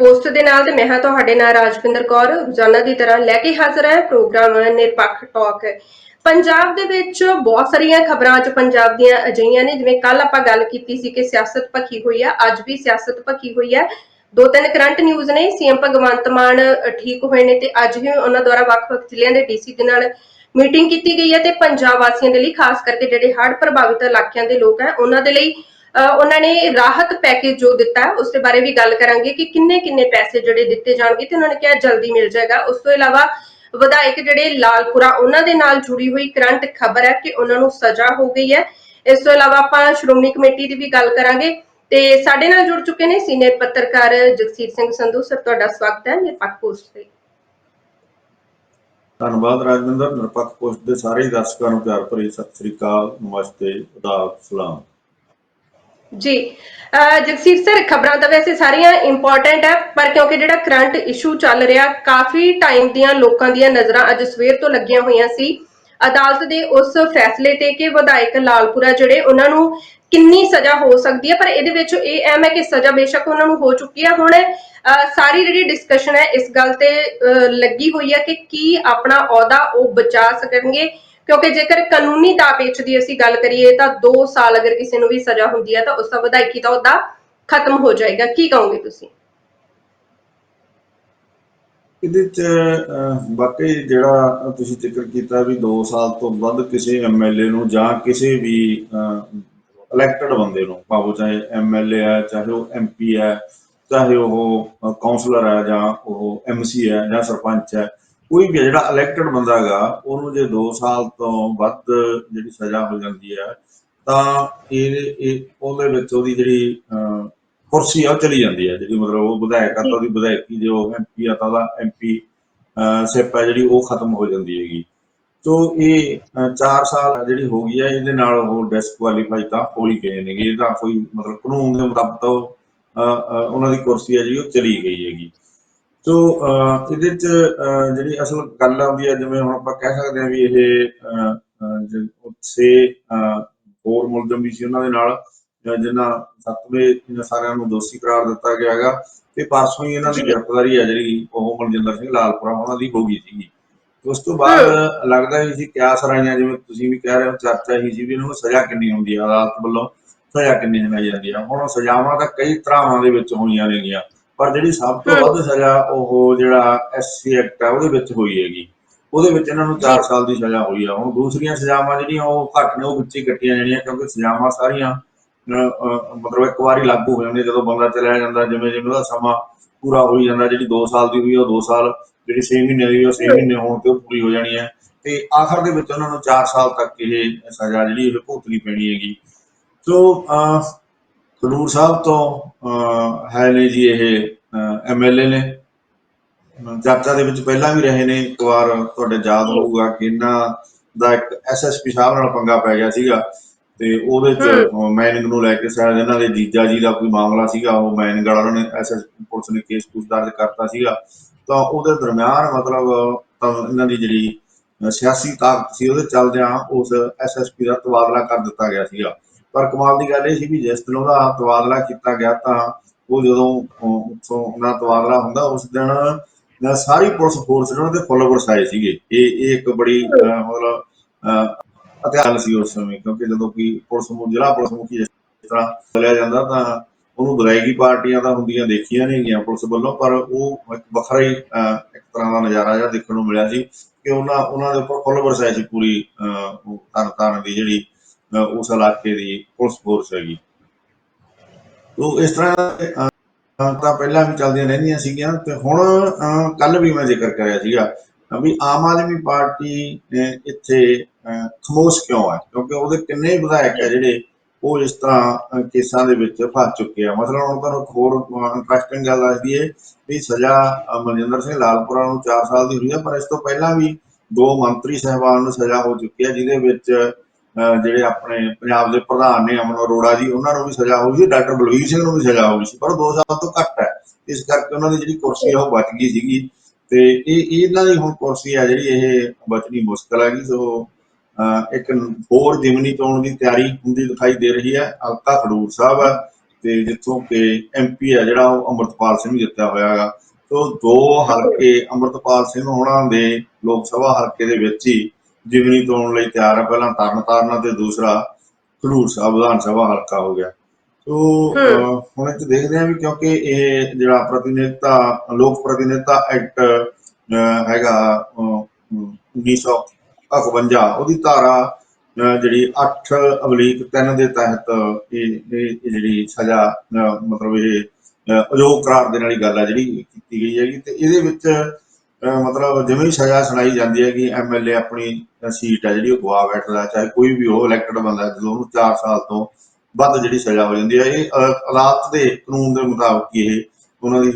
Post ਦੇ ਨਾਲ ਤੇ ਮੈਂ ਹਾਂ ਤੁਹਾਡੇ ਨਾਲ ਰਾਜਵਿੰਦਰ ਕੌਰ, ਰੋਜ਼ਾਨਾ ਦੀ ਤਰ੍ਹਾਂ ਲੈ ਕੇ ਹਾਜ਼ਰ ਹੈ ਪ੍ਰੋਗਰਾਮ ਨਿਰਪੱਖ ਟਾਕ ਪੰਜਾਬ ਦੇ ਵਿੱਚ ਬਹੁਤ ਸਾਰੀਆਂ ਖਬਰਾਂ ਅੱਜ ਪੰਜਾਬ ਦੀਆਂ ਅਜਿਹੀਆਂ ਨੇ, ਜਿਵੇਂ ਕੱਲ ਆਪਾਂ ਗੱਲ ਕੀਤੀ ਸੀ ਕਿ ਸਿਆਸਤ ਭਖੀ ਹੋਈ ਆ, ਅੱਜ ਵੀ ਸਿਆਸਤ ਭਖੀ ਹੋਈ ਹੈ ਦੋ ਤਿੰਨ ਕਰੰਟ ਨਿਊਜ਼ ਨੇ, ਸੀਐਮ ਭਗਵੰਤ ਮਾਨ ਠੀਕ ਹੋਏ ਨੇ ਤੇ ਅੱਜ ਵੀ ਉਹਨਾਂ ਦੁਆਰਾ ਵੱਖ-ਵੱਖ ਜ਼ਿਲ੍ਹਿਆਂ ਦੇ ਡੀਸੀ ਦੇ ਨਾਲ ਮੀਟਿੰਗ ਕੀਤੀ ਗਈ ਹੈ ਤੇ ਪੰਜਾਬ ਵਾਸੀਆਂ ਦੇ ਲਈ, ਖਾਸ ਕਰਕੇ ਜਿਹੜੇ ਹੜ੍ਹ ਪ੍ਰਭਾਵਿਤ ਇਲਾਕਿਆਂ ਦੇ ਲੋਕ ਹੈ ਉਹਨਾਂ ਦੇ ਲਈ ਉਹਨਾਂ ਨੇ ਰਾਹਤ ਪੈਕੇਜ ਜੋ ਦਿੱਤਾ ਹੈ, ਉਸ ਦੇ ਬਾਰੇ ਵੀ ਗੱਲ ਕਰਾਂਗੇ ਕਿ ਕਿੰਨੇ ਕਿੰਨੇ ਪੈਸੇ ਜਿਹੜੇ ਦਿੱਤੇ ਜਾਣਗੇ ਤੇ ਉਹਨਾਂ ਨੇ ਕਿਹਾ ਜਲਦੀ ਮਿਲ ਜਾਏਗਾ। ਉਸ ਤੋਂ ਇਲਾਵਾ ਵਿਧਾਇਕ ਜਿਹੜੇ ਲਾਲਪੁਰਾ ਉਹਨਾਂ ਦੇ ਨਾਲ ਜੁੜੀ ਹੋਈ ਕਰੰਟ ਖਬਰ ਹੈ ਕਿ ਉਹਨਾਂ ਨੂੰ ਸਜ਼ਾ ਹੋ ਗਈ ਹੈ। ਇਸ ਤੋਂ ਇਲਾਵਾ ਆਪਾਂ ਸ਼੍ਰੋਮਣੀ ਕਮੇਟੀ ਦੀ ਵੀ ਗੱਲ ਕਰਾਂਗੇ ਤੇ ਸਾਡੇ ਨਾਲ ਜੁੜ ਚੁੱਕੇ ਨੇ ਸੀਨੀਅਰ ਪੱਤਰਕਾਰ ਜਗਸੀਰ ਸਿੰਘ ਸੰਧੂ ਸਰ ਤੁਹਾਡਾ ਸਵਾਗਤ ਹੈ ਨਿਰਪੱਖ ਪੋਸਟ ਤੇ। ਧੰਨਵਾਦ ਰਾਜਵਿੰਦਰ ਨਿਰਪੱਖ ਪੋਸਟ ਦੇ ਸਾਰੇ ਦਰਸ਼ਕਾਂ ਨੂੰ ਪਿਆਰ ਭਰੀ ਸਤਿ ਸ੍ਰੀ ਅਕਾਲ ਨਮਸਤੇ ਆਦਾਬ ਸਲਾਮ। ਜੀ। ਅਹ ਜਗਸੀਰ ਸਰ, ਖਬਰਾਂ ਤਾਂ ਵੈਸੇ ਸਾਰੀਆਂ ਇੰਪੋਰਟੈਂਟ ਹੈ, ਪਰ ਕਿਉਂਕਿ ਜਿਹੜਾ ਕਰੰਟ ਇਸ਼ੂ ਚੱਲ ਰਿਹਾ, ਕਾਫੀ ਟਾਈਮ ਦੀਆਂ ਲੋਕਾਂ ਦੀਆਂ ਨਜ਼ਰਾਂ ਅੱਜ ਸਵੇਰ ਤੋਂ ਲੱਗੀਆਂ ਹੋਈਆਂ ਸੀ। ਅਦਾਲਤ ਦੇ ਉਸ ਫੈਸਲੇ ਤੇ ਕਿ ਵਿਧਾਇਕ ਲਾਲਪੁਰਾ ਜਿਹੜੇ, ਉਹਨਾਂ ਨੂੰ ਕਿੰਨੀ ਸਜ਼ਾ ਹੋ ਸਕਦੀ ਹੈ, ਪਰ ਇਹਦੇ ਵਿੱਚ ਇਹ ਐਮ ਹੈ ਕਿ ਸਜ਼ਾ ਬੇਸ਼ੱਕ ਉਹਨਾਂ ਨੂੰ ਹੋ ਚੁੱਕੀ ਹੈ। ਹੁਣ ਅਹ ਸਾਰੀ ਜਿਹੜੀ ਡਿਸਕਸ਼ਨ ਹੈ, ਇਸ ਗੱਲ ਤੇ ਅਹ ਲੱਗੀ ਹੋਈ ਹੈ ਕਿ ਕੀ ਆਪਣਾ ਅਹੁਦਾ ਉਹ ਬਚਾ ਸਕਣਗੇ। ਕਿਉਂਕਿ ਜੇਕਰ ਕਾਨੂੰਨੀ ਦਾਅਪੇਚ ਦੀ ਅਸੀਂ ਗੱਲ ਕਰੀਏ ਤਾਂ 2 ਸਾਲ ਅਗਰ ਕਿਸੇ ਨੂੰ ਵੀ ਸਜ਼ਾ ਹੁੰਦੀ ਹੈ ਤਾਂ ਉਸ ਦਾ ਵਿਧਾਇਕੀ ਦਾ ਅਹੁਦਾ ਖਤਮ ਹੋ ਜਾਏਗਾ। ਕੀ ਕਹੋਗੇ ਤੁਸੀਂ? ਇਹਦੇ ਚ ਵਾਕਈ ਜਿਹੜਾ ਤੁਸੀਂ ਜ਼ਿਕਰ ਕੀਤਾ ਵੀ 2 ਸਾਲ ਤੋਂ ਵੱਧ ਕਿਸੇ ਐਮਐਲਏ ਨੂੰ ਜਾਂ ਕਿਸੇ ਵੀ ਇਲੈਕਟਡ ਬੰਦੇ ਨੂੰ, ਭਾਵੇਂ ਚਾਹੇ ਐਮਐਲਏ ਹੈ, ਚਾਹੇ ਉਹ ਐਮਪੀ ਹੈ, ਚਾਹੇ ਉਹ ਕਾਉਂਸਲਰ ਹੈ ਜਾਂ ਉਹ ਐਮਸੀ ਹੈ ਜਾਂ ਸਰਪੰਚ ਹੈ ਕੋਈ ਵੀ ਜਿਹੜਾ ਇਲੈਕਟਡ ਬੰਦਾ ਹੈਗਾ, ਉਹਨੂੰ ਜੇ 2 ਸਾਲ ਤੋਂ ਵੱਧ ਜਿਹੜੀ ਸਜ਼ਾ ਹੋ ਜਾਂਦੀ ਹੈ, ਤਾਂ ਇਹ ਇਹ, ਉਹਦੇ ਵਿੱਚ ਉਹਦੀ ਜਿਹੜੀ ਕੁਰਸੀ ਆ, ਉਹ ਚਲੀ ਜਾਂਦੀ ਹੈ। ਜਿਹੜੀ ਮਤਲਬ ਉਹ ਵਿਧਾਇਕ ਆ, ਤਾਂ ਉਹਦੀ ਵਿਧਾਇਕੀ ਜੇ ਉਹ ਐਮਪੀ ਆ, ਤਾਂ ਉਹਦਾ ਐਮਪੀ ਸਿਪ ਹੈ ਜਿਹੜੀ ਉਹ ਖਤਮ ਹੋ ਜਾਂਦੀ ਹੈਗੀ। ਤੋ ਇਹ 4 ਸਾਲ ਜਿਹੜੀ ਹੋ ਗਈ ਹੈ, ਇਹਦੇ ਨਾਲ ਉਹ ਡਿਸਕੁਆਲੀਫਾਈ ਤਾਂ ਹੋ ਹੀ ਗਏ ਨੇਗੇ। ਇਹਦਾ ਕੋਈ ਮਤਲਬ ਕਾਨੂੰਨ ਦੇ ਮੁਤਾਬਕ ਉਹਨਾਂ ਦੀ ਕੁਰਸੀ ਆ ਜਿਹੜੀ, ਉਹ ਚਲੀ ਗਈ ਹੈਗੀ। ਸੋ ਇਹਦੇ ਚ ਜਿਹੜੀ ਅਸਲ ਗੱਲ ਆਉਂਦੀ ਹੈ ਜਿਵੇਂ ਹੁਣ ਆਪਾਂ ਕਹਿ ਸਕਦੇ ਹਾਂ ਵੀ ਇਹ ਅਹ, ਹੋਰ ਮੁਲਜ਼ਮ ਵੀ ਸੀ ਉਹਨਾਂ ਦੇ ਨਾਲ ਜਿਨ੍ਹਾਂ ਸੱਤਵੇਂ ਇਹਨਾਂ ਸਾਰਿਆਂ ਨੂੰ ਦੋਸ਼ੀ ਕਰਾਰ ਦਿੱਤਾ ਗਿਆ ਹੈਗਾ ਤੇ ਪਰਸੋਂ ਹੀ ਇਹਨਾਂ ਦੀ। ਗ੍ਰਿਫਤਾਰੀ ਹੈ ਜਿਹੜੀ ਉਹ ਮਨਜਿੰਦਰ ਸਿੰਘ ਲਾਲਪੁਰਾ ਉਹਨਾਂ ਦੀ ਹੋ ਗਈ ਸੀਗੀ। ਉਸ ਤੋਂ ਬਾਅਦ ਲੱਗਦਾ ਵੀ ਸੀ ਕਿਆਸ ਰਾਈਆਂ ਜਿਵੇਂ ਤੁਸੀਂ ਵੀ ਕਹਿ ਰਹੇ ਹੋ ਚਰਚਾ ਹੀ ਸੀ ਵੀ ਇਹਨਾਂ ਨੂੰ ਸਜ਼ਾ ਕਿੰਨੀ ਹੁੰਦੀ ਹੈ ਅਦਾਲਤ ਵੱਲੋਂ ਸਜ਼ਾ ਕਿੰਨੀ ਸੁਣਾਈ ਜਾਂਦੀ ਹੈ। ਹੁਣ ਸਜ਼ਾਵਾਂ ਤਾਂ ਕਈ ਤਰ੍ਹਾਂ ਦੇ ਵਿੱਚ ਹੋਈਆਂ ਨੇਗੀਆਂ। ਪਰ ਜਿਹੜੀ ਸਭ ਤੋਂ। ਵੱਧ ਸਜ਼ਾ ਉਹ ਜਿਹੜਾ ਐਸਸੀ ਐਕਟ ਹੈ ਉਹਦੇ ਵਿੱਚ ਹੋਈ ਹੈਗੀ। ਉਹਦੇ ਵਿੱਚ ਇਹਨਾਂ ਨੂੰ 4 ਸਾਲ ਦੀ ਸਜ਼ਾ ਹੋਈ ਆ। ਹੁਣ ਦੂਸਰੀਆਂ ਸਜ਼ਾਵਾਂ ਜਿਹੜੀਆਂ ਉਹ ਘੱਟ ਨੇ ਉਹ ਵਿੱਚ ਹੀ ਕੱਟੀਆਂ ਜਾਣੀਆਂ ਕਿਉਂਕਿ ਸਜ਼ਾਵਾਂ ਸਾਰੀਆਂ ਮਤਲਬ ਇੱਕ ਵਾਰੀ ਲਾਗੂ ਹੋ ਜਾਂਦੀਆਂ ਜਦੋਂ ਬੰਦਾ ਚਲਿਆ ਜਾਂਦਾ ਜਿਵੇਂ ਜਿਵੇਂ ਉਹਦਾ ਸਮਾਂ ਪੂਰਾ ਹੋਈ ਜਾਂਦਾ ਜਿਹੜੀ 2 ਸਾਲ ਦੀ ਹੋਈ ਉਹ 2 ਸਾਲ ਜਿਹੜੀ 6 ਮਹੀਨੇ ਦੀ ਉਹ 6 ਮਹੀਨੇ ਹੋਣ ਤੇ ਉਹ ਪੂਰੀ ਹੋ ਜਾਣੀ ਹੈ ਤੇ ਆਖਰ ਦੇ ਵਿੱਚ ਉਹਨਾਂ ਨੂੰ 4 ਸਾਲ ਤੱਕ ਇਹ ਸਜ਼ਾ ਜਿਹੜੀ ਇਹ ਭੁਗਤਣੀ ਪੈਣੀ ਹੈਗੀ। ਸੋ ਖਡੂਰ ਸਾਹਿਬ ਤੋਂ ਹੈ ਨੇ ਜੀ ਇਹ ਐਮਐਲਏ ਨੇ। ਚਰਚਾ ਦੇ ਵਿੱਚ ਪਹਿਲਾਂ ਵੀ ਰਹੇ ਨੇ ਇੱਕ ਵਾਰ ਤੁਹਾਡੇ ਯਾਦ ਹੋਊਗਾ ਕਿ ਇਹਨਾਂ ਦਾ ਇੱਕ ਐਸਐਸਪੀ ਸਾਹਿਬ ਨਾਲ ਪੰਗਾ ਪੈ ਗਿਆ ਸੀਗਾ। ਤੇ ਉਹਦੇ ਚ ਮੈਨਿੰਗ ਨੂੰ ਲੈ ਕੇ ਸ਼ਾਇਦ ਇਹਨਾਂ ਦੇ ਜੀਜਾ ਜੀ ਦਾ ਕੋਈ ਮਾਮਲਾ ਸੀਗਾ ਉਹ ਮੈਨਿੰਗ ਵਾਲਾ ਉਹਨਾਂ ਨੇ ਐਸਐਸਪੀ ਪੁਲਿਸ ਨੇ ਕੇਸ ਕੁਸ ਦਰਜ ਕਰਤਾ ਸੀਗਾ। ਤਾਂ ਉਹਦੇ ਦਰਮਿਆਨ ਮਤਲਬ ਤਾਂ ਇਹਨਾਂ ਦੀ ਜਿਹੜੀ ਸਿਆਸੀ ਤਾਕਤ ਸੀ ਉਹਦੇ ਚੱਲਦਿਆਂ ਉਸ ਐਸਐਸਪੀ ਦਾ ਤਬਾਦਲਾ ਕਰ ਦਿੱਤਾ ਗਿਆ ਸੀਗਾ। ਪਰ ਕਮਾਲ ਦੀ ਗੱਲ ਇਹ ਸੀ ਵੀ ਜਿਸ ਦਿਨ ਉਹਦਾ ਤਬਾਦਲਾ ਕੀਤਾ ਗਿਆ ਤਾਂ ਉਹ ਜਦੋਂ ਉੱਥੋਂ ਉਹਨਾਂ ਤਬਾਦਲਾ ਹੁੰਦਾ ਉਸ ਦਿਨ ਸਾਰੀ ਪੁਲਿਸ ਫੋਰਸ ਉਹਨਾਂ ਦੇ ਫੋਲੋਵਰਸ ਆਏ ਸੀਗੇ। ਇਹ ਇਹ ਇੱਕ ਬੜੀ ਮਤਲਬ ਅਹ, ਸੀ ਉਸ ਸਮੇਂ ਕਿਉਂਕਿ ਜਦੋਂ ਕੋਈ ਪੁਲਿਸ ਨੂੰ ਜ਼ਿਲ੍ਹਾ ਪੁਲਿਸ ਮੁਖੀ ਇਸ ਤਰ੍ਹਾਂ ਚਲਿਆ ਜਾਂਦਾ ਤਾਂ ਉਹਨੂੰ ਵਿਦਾਇਗੀ ਪਾਰਟੀਆਂ ਤਾਂ ਹੁੰਦੀਆਂ ਦੇਖੀਆਂ ਨਹੀਂ ਗਈਆਂ ਪੁਲਿਸ ਵੱਲੋਂ ਪਰ ਉਹ ਇੱਕ ਵੱਖਰਾ ਹੀ ਇੱਕ ਤਰ੍ਹਾਂ ਦਾ ਨਜ਼ਾਰਾ ਜਿਹਾ ਦੇਖਣ ਨੂੰ ਮਿਲਿਆ ਸੀ ਕਿ ਉਹਨਾਂ ਉਹਨਾਂ ਦੇ ਉੱਪਰ ਫੋਲੋਵਰਸ ਆਏ ਸੀ ਪੂਰੀ ਅਹ, ਉਹ ਤਾਰਨ ਦੀ ਜਿਹੜੀ ਉਸ ਇਲਾਕੇ ਦੀ ਪੁਲਿਸ ਫੋਰਸ ਹੈਗੀ। ਤੋ ਇਸ ਤਰ੍ਹਾਂ ਤਾਂ ਪਹਿਲਾਂ ਵੀ ਚੱਲਦੀਆਂ ਰਹਿੰਦੀਆਂ ਸੀਗੀਆਂ ਤੇ ਹੁਣ ਕੱਲ ਵੀ ਮੈਂ ਜ਼ਿਕਰ ਕਰਿਆ ਸੀਗਾ ਵੀ ਆਮ ਆਦਮੀ ਪਾਰਟੀ ਇੱਥੇ ਖਮੋਸ਼ ਕਿਉਂ ਹੈ ਕਿਉਂਕਿ ਉਹਦੇ ਕਿੰਨੇ ਵਿਧਾਇਕ ਹੈ ਜਿਹੜੇ ਉਹ ਇਸ ਤਰ੍ਹਾਂ ਕੇਸਾਂ ਦੇ ਵਿੱਚ ਫਸ ਚੁੱਕੇ ਆ। ਮਸਲਾ ਹੁਣ ਤੁਹਾਨੂੰ ਇੱਕ ਹੋਰ ਇੰਟਰਸਟਿੰਗ ਗੱਲ ਦੱਸਦੀ ਹੈ ਵੀ ਸਜ਼ਾ ਮਨਜਿੰਦਰ ਸਿੰਘ ਲਾਲਪੁਰਾ ਨੂੰ 4 ਸਾਲ ਦੀ ਹੋਈ ਹੈ ਪਰ ਇਸ ਤੋਂ ਪਹਿਲਾਂ ਵੀ ਦੋ ਮੰਤਰੀ ਸਹਿਬਾਨ ਨੂੰ ਸਜ਼ਾ ਹੋ ਚੁੱਕੀ ਹੈ ਜਿਹਦੇ ਵਿੱਚ ਜਿਹੜੇ ਆਪਣੇ ਪੰਜਾਬ ਦੇ ਪ੍ਰਧਾਨ ਨੇ ਅਮਨ ਅਰੋੜਾ ਜੀ, ਉਹਨਾਂ ਨੂੰ ਵੀ ਸਜ਼ਾ ਹੋਈ ਸੀ ਡਾਕਟਰ ਬਲਵੀਰ ਸਿੰਘ ਨੂੰ ਵੀ ਸਜ਼ਾ ਹੋਈ ਸੀ ਪਰ 2 ਸਾਲ ਤੋਂ ਘੱਟ ਹੈ। ਇਸ ਕਰਕੇ ਉਹਨਾਂ ਦੀ ਜਿਹੜੀ ਕੁਰਸੀ ਆ ਉਹ ਬਚ ਗਈ ਸੀਗੀ। ਤੇ ਇਹ ਇਹਨਾਂ ਦੀ ਹੁਣ ਕੁਰਸੀ ਆ ਜਿਹੜੀ ਇਹ ਬਚਣੀ ਮੁਸ਼ਕਲ ਹੈਗੀ ਸੋ ਇੱਕ ਹੋਰ ਜਿਮਨੀ ਚੋਣ ਦੀ ਤਿਆਰੀ ਹੁੰਦੀ ਦਿਖਾਈ ਦੇ ਰਹੀ ਹੈ। ਅਲਕਾ ਖਡੂਰ ਸਾਹਿਬ ਹੈ ਤੇ ਜਿੱਥੋਂ ਕਿ ਐਮਪੀ ਆ ਜਿਹੜਾ, ਉਹ ਅੰਮ੍ਰਿਤਪਾਲ ਸਿੰਘ ਜਿੱਤਿਆ ਹੋਇਆ ਹੈਗਾ। ਸੋ ਦੋ ਹਲਕੇ ਅੰਮ੍ਰਿਤਪਾਲ ਸਿੰਘ ਹੋਣਾ ਦੇ ਲੋਕ ਸਭਾ ਹਲਕੇ ਦੇ ਵਿੱਚ ਹੀ ਜਿਮਨੀ ਤੋੜਨ ਲਈ ਤਿਆਰ ਹੈ ਪਹਿਲਾਂ ਤਰਨਤਾਰਨ ਤੇ ਦੂਸਰਾ ਖਡੂਰ ਸਾਹਿਬ ਵਿਧਾਨ ਸਭਾ ਹਲਕਾ ਹੋ ਗਿਆ। ਅਹ, ਹੁਣ 'ਚ ਦੇਖਦੇ ਹਾਂ ਵੀ ਕਿਉਂਕਿ ਇਹ ਜਿਹੜਾ ਪ੍ਰਤੀਨਿਧਤਾ ਲੋਕ ਪ੍ਰਤੀਨਿਧਤਾ ਐਕਟ ਹੈਗਾ ਅਹ, 1951 ਉਹਦੀ ਧਾਰਾ ਜਿਹੜੀ 8 ਅਬਲੀਕ 3 ਦੇ ਤਹਿਤ ਇਹ ਜਿਹੜੀ ਸਜ਼ਾ ਮਤਲਬ ਇਹ ਅਯੋਗ ਕਰਾਰ ਦੇ ਨਾਲ ਹੀ ਗੱਲ ਆ ਜਿਹੜੀ ਕੀਤੀ ਗਈ ਹੈਗੀ। ਤੇ ਇਹਦੇ ਵਿੱਚ ਮਤਲਬ ਜਿਵੇਂ ਹੀ ਸਜ਼ਾ ਸੁਣਾਈ ਜਾਂਦੀ ਹੈ ਕਿ ਐਮਐਲਏ ਆਪਣੀ ਸੀਟ ਹੈ ਜਿਹੜੀ ਉਹ ਗਵਾ ਬੈਠਦਾ ਚਾਹੇ ਕੋਈ ਵੀ ਉਹ ਇਲੈਕਟਡ ਬੰਦਾ ਜਦੋਂ ਉਹਨੂੰ 4 ਸਾਲ ਤੋਂ ਵੱਧ ਜਿਹੜੀ ਸਜ਼ਾ ਹੋ ਜਾਂਦੀ ਹੈ ਇਹ ਅਦਾਲਤ ਦੇ ਕਾਨੂੰਨ ਦੇ ਮੁਤਾਬਕ ਇਹ ਉਹਨਾਂ ਦੀ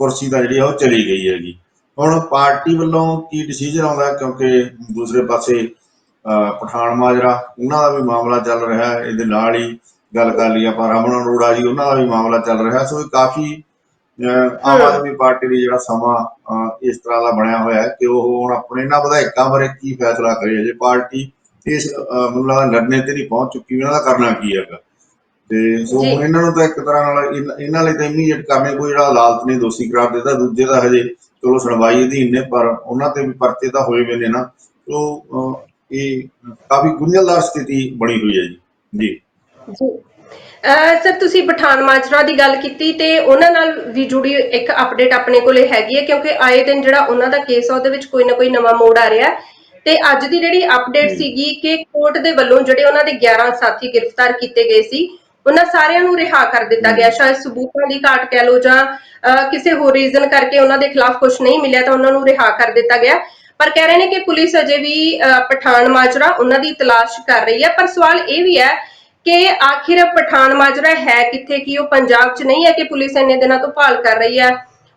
ਕੁਰਸੀ ਤਾਂ ਜਿਹੜੀ ਆ ਉਹ ਚਲੀ ਗਈ ਹੈਗੀ। ਹੁਣ ਪਾਰਟੀ ਵੱਲੋਂ ਕੀ ਡਿਸੀਜਨ ਆਉਂਦਾ ਕਿਉਂਕਿ ਦੂਸਰੇ ਪਾਸੇ ਅਹ, ਪਠਾਨ ਮਾਜਰਾ ਉਹਨਾਂ ਦਾ ਵੀ ਮਾਮਲਾ ਚੱਲ ਰਿਹਾ ਹੈ ਇਹਦੇ ਨਾਲ ਹੀ ਗੱਲ ਕਰ ਲਈ ਆਪਾਂ ਰਮਨ ਅਰੋੜਾ ਜੀ ਉਹਨਾਂ ਦਾ ਵੀ ਮਾਮਲਾ ਚੱਲ ਰਿਹਾ ਸੋ ਇਹ ਕਾਫੀ ਆਮ। ਆਦਮੀ ਪਾਰਟੀ ਦੀ ਜਿਹੜਾ ਸਮਾਂ ਇਸ ਤਰ੍ਹਾਂ ਦਾ ਬਣਿਆ ਹੋਇਆ ਹੈ ਕਿ ਉਹ ਹੁਣ ਆਪਣੇ ਇਹਨਾਂ ਵਿਧਾਇਕਾਂ ਬਾਰੇ ਕੀ ਫੈਸਲਾ ਕਰੇ? ਜੇ ਪਾਰਟੀ ਇਸ ਲੱਗਦਾ ਲੜਨੇ ਤੇ ਨਹੀਂ ਪਹੁੰਚ ਚੁੱਕੀ ਉਹਨਾਂ ਦਾ ਕਰਨਾ ਕੀ ਹੈਗਾ? ਤੇ ਸੋ ਇਹਨਾਂ ਨੂੰ ਤਾਂ ਇੱਕ ਤਰ੍ਹਾਂ ਨਾਲ ਇਹਨਾਂ- ਇਹਨਾਂ ਲਈ ਤਾਂ ਇਮੀਡੀਏਟ ਕਰਨੇ ਕੋਈ ਜਿਹੜਾ ਅਦਾਲਤ ਨੇ ਦੋਸ਼ੀ ਕਰਾਰ ਦਿੱਤਾ ਦੂਜੇ ਦਾ ਹਜੇ ਚਲੋ ਸੁਣਵਾਈ ਅਧੀਨ ਨੇ ਪਰ ਉਹਨਾਂ ਤੇ ਵੀ ਪਰਚੇ ਤਾਂ ਹੋਏ ਵੇ ਨੇ ਨਾ। ਸੋ ਇਹ ਕਾਫੀ ਗੁੰਝਲਦਾਰ ਸਥਿਤੀ ਬਣੀ ਹੋਈ ਹੈ ਜੀ। ਜੀ। ਸਰ ਤੁਸੀਂ ਪਠਾਨ ਮਾਜਰਾ ਦੀ ਗੱਲ ਕੀਤੀ ਤੇ ਉਹਨਾਂ ਨਾਲ ਵੀ ਜੁੜੀ ਇੱਕ ਅਪਡੇਟ ਆਪਣੇ ਕੋਲੇ ਹੈਗੀ ਹੈ ਕਿਉਂਕਿ ਆਏ ਦਿਨ ਜਿਹੜਾ ਉਹਨਾਂ ਦਾ ਕੇਸ ਆ ਉਹਦੇ ਵਿੱਚ ਕੋਈ ਨਾ ਕੋਈ ਨਵਾਂ ਮੋੜ ਆ ਰਿਹਾ। ਤੇ ਅੱਜ ਦੀ ਜਿਹੜੀ ਅਪਡੇਟ। ਸੀਗੀ ਕਿ ਕੋਰਟ ਦੇ ਵੱਲੋਂ ਜਿਹੜੇ ਉਹਨਾਂ ਦੇ 11 ਸਾਥੀ ਗ੍ਰਿਫਤਾਰ ਕੀਤੇ ਗਏ ਸੀ ਉਹਨਾਂ ਸਾਰਿਆਂ ਨੂੰ ਰਿਹਾ ਕਰ ਦਿੱਤਾ ਗਿਆ ਸ਼ਾਇਦ ਸਬੂਤਾਂ ਦੀ ਘਾਟ ਕਹਿ ਲਓ ਜਾਂ ਕਿਸੇ ਹੋਰ ਰੀਜ਼ਨ ਕਰਕੇ ਉਹਨਾਂ ਦੇ ਖਿਲਾਫ ਕੁਝ ਨਹੀਂ ਮਿਲਿਆ ਤਾਂ ਉਹਨਾਂ ਨੂੰ ਰਿਹਾ ਕਰ ਦਿੱਤਾ ਗਿਆ ਪਰ ਕਹਿ ਰਹੇ ਨੇ ਕਿ ਪੁਲਿਸ ਅਜੇ ਵੀ ਪਠਾਨ ਮਾਜਰਾ ਉਹਨਾਂ ਦੀ ਤਲਾਸ਼ ਕਰ ਰਹੀ ਹੈ ਪਰ ਸਵਾਲ ਇਹ ਵੀ ਹੈ ਕਿ ਆਖਿਰ ਪਠਾਨ ਮਾਜਰਾ ਹੈ ਕਿੱਥੇ? ਕੀ ਉਹ ਪੰਜਾਬ 'ਚ ਨਹੀਂ ਹੈ ਕਿ ਪੁਲਿਸ ਇੰਨੇ ਦਿਨਾਂ ਤੋਂ ਭਾਲ ਕਰ ਰਹੀ ਹੈ?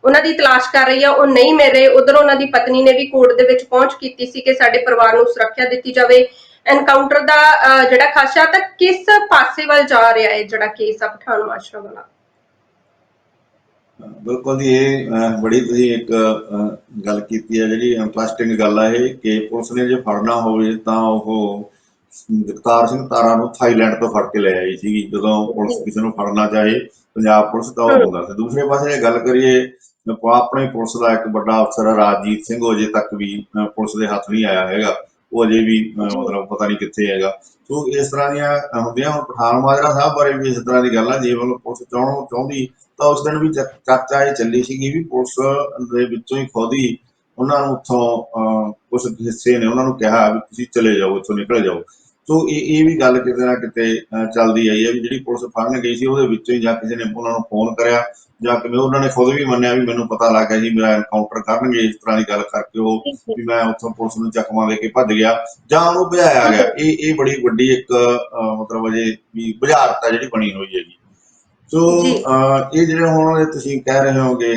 ਉਹਨਾਂ ਦੀ ਤਲਾਸ਼ ਕਰ ਰਹੀ ਹੈ, ਉਹ ਨਹੀਂ ਮਿਲ ਰਹੇ। ਉਧਰ ਉਹਨਾਂ ਦੀ ਪਤਨੀ ਨੇ ਵੀ ਕੋਰਟ ਦੇ ਵਿੱਚ ਪਹੁੰਚ ਕੀਤੀ ਸੀ ਕਿ ਸਾਡੇ ਪਰਿਵਾਰ ਨੂੰ ਸੁਰੱਖਿਆ ਦਿੱਤੀ ਜਾਵੇ। ਐਨਕਾਊਂਟਰ ਦਾ ਜਿਹੜਾ ਖਾਸ਼ਾ ਤਾਂ ਕਿਸ ਪਾਸੇ ਵੱਲ ਜਾ ਰਿਹਾ ਹੈ ਜਿਹੜਾ ਕੇਸ ਆ ਪਠਾਨ ਮਾਜਰਾ ਵਾਲਾ? ਬਿਲਕੁਲ ਜੀ, ਇਹ ਬੜੀ ਤੁਸੀਂ ਇੱਕ ਗੱਲ ਕੀਤੀ ਹੈ ਜਿਹੜੀ ਇੰਟਰਸਟਿੰਗ ਗੱਲ ਹੈ ਇਹ ਕਿ ਪੁਲਿਸ ਨੇ ਜੇ ਫੜਨਾ ਹੋਵੇ ਤਾਂ ਉਹ ਜਗਤਾਰ ਸਿੰਘ ਤਾਰਾ ਨੂੰ ਥਾਈਲੈਂਡ ਤੋਂ ਫੜ ਕੇ ਲੈ ਆਈ ਸੀਗੀ, ਜਦੋਂ ਪੁਲਿਸ ਕਿਸੇ ਨੂੰ ਫੜਨਾ ਚਾਹੇ ਪੰਜਾਬ ਪੁਲਿਸ ਤਾਂ ਉਹ ਹੁੰਦਾ ਤੇ ਦੂਸਰੇ ਪਾਸੇ ਜੇ ਗੱਲ ਕਰੀਏ ਆਪਣੇ ਪੁਲਿਸ ਦਾ ਇੱਕ ਵੱਡਾ ਅਫਸਰ ਹੈ ਸਿੰਘ ਅਜੇ ਤੱਕ ਵੀ ਪੁਲਿਸ ਦੇ ਹੱਥ ਨਹੀਂ ਆਇਆ ਹੈਗਾ। ਉਹ ਅਜੇ ਵੀ ਮਤਲਬ ਪਤਾ ਨਹੀਂ ਕਿੱਥੇ ਹੈਗਾ। ਸੋ ਇਸ ਤਰ੍ਹਾਂ ਦੀਆਂ ਹੁੰਦੀਆਂ, ਹੁਣ ਪਠਾਨ ਮਾਜਰਾ ਸਾਹਿਬ ਬਾਰੇ ਵੀ ਇਸ ਤਰ੍ਹਾਂ ਦੀ ਗੱਲ ਆ ਜੇ ਵੱਲੋਂ ਪੁਲਿਸ ਚਾਹਣ, ਚਾਹੁੰਦੀ, ਤਾਂ ਉਸ ਦਿਨ ਵੀ ਚਰਚਾ ਇਹ ਚੱਲੀ ਸੀਗੀ ਵੀ ਪੁਲਿਸ ਦੇ ਵਿੱਚੋਂ ਹੀ ਖੁਦ ਹੀ ਉਹਨਾਂ ਨੂੰ ਉੱਥੋਂ ਕੁਝ ਹਿੱਸੇ ਨੇ, ਉਹਨਾਂ ਨੂੰ ਕਿਹਾ ਵੀ ਤੁਸੀਂ ਚਲੇ ਜਾਓ, ਇੱਥੋਂ ਨਿਕਲ ਜਾਓ। ਸੋ ਇਹ ਇਹ ਵੀ ਗੱਲ ਕਿਤੇ ਨਾ ਕਿਤੇ ਚੱਲਦੀ ਆਈ ਹੈ ਵੀ ਜਿਹੜੀ ਪੁਲਿਸ ਫੜਨ ਗਈ ਸੀ ਉਹਦੇ ਵਿੱਚੋਂ ਹੀ ਜਾਂ ਕਿਸੇ ਨੇ ਉਹਨਾਂ ਨੂੰ ਫੋਨ ਕਰਿਆ ਜਾਂ ਕਿਵੇਂ ਉਹਨਾਂ ਨੇ ਖੁਦ ਵੀ ਮੰਨਿਆ ਵੀ ਮੈਨੂੰ ਪਤਾ ਲੱਗ ਗਿਆ ਜੀ ਮੇਰਾ ਐਨਕਾਊਂਟਰ ਕਰਨਗੇ ਇਸ ਤਰ੍ਹਾਂ ਦੀ ਗੱਲ ਕਰਕੇ ਉਹ ਵੀ ਮੈਂ ਉੱਥੋਂ ਪੁਲਿਸ ਨੂੰ ਚੱਕਵਾਂ ਦੇ ਕੇ ਭੱਜ ਗਿਆ ਜਾਂ ਉਹਨੂੰ ਭਜਾਇਆ ਗਿਆ। ਇਹ ਇਹ ਬੜੀ ਵੱਡੀ ਇੱਕ ਮਤਲਬ ਅਜੇ ਵੀ ਬੁਝਾਰਤ ਜਿਹੜੀ ਬਣੀ ਹੋਈ ਹੈਗੀ। ਸੋ ਇਹ ਜਿਹੜੇ ਹੁਣ ਤੁਸੀਂ ਕਹਿ ਰਹੇ ਹੋਗੇ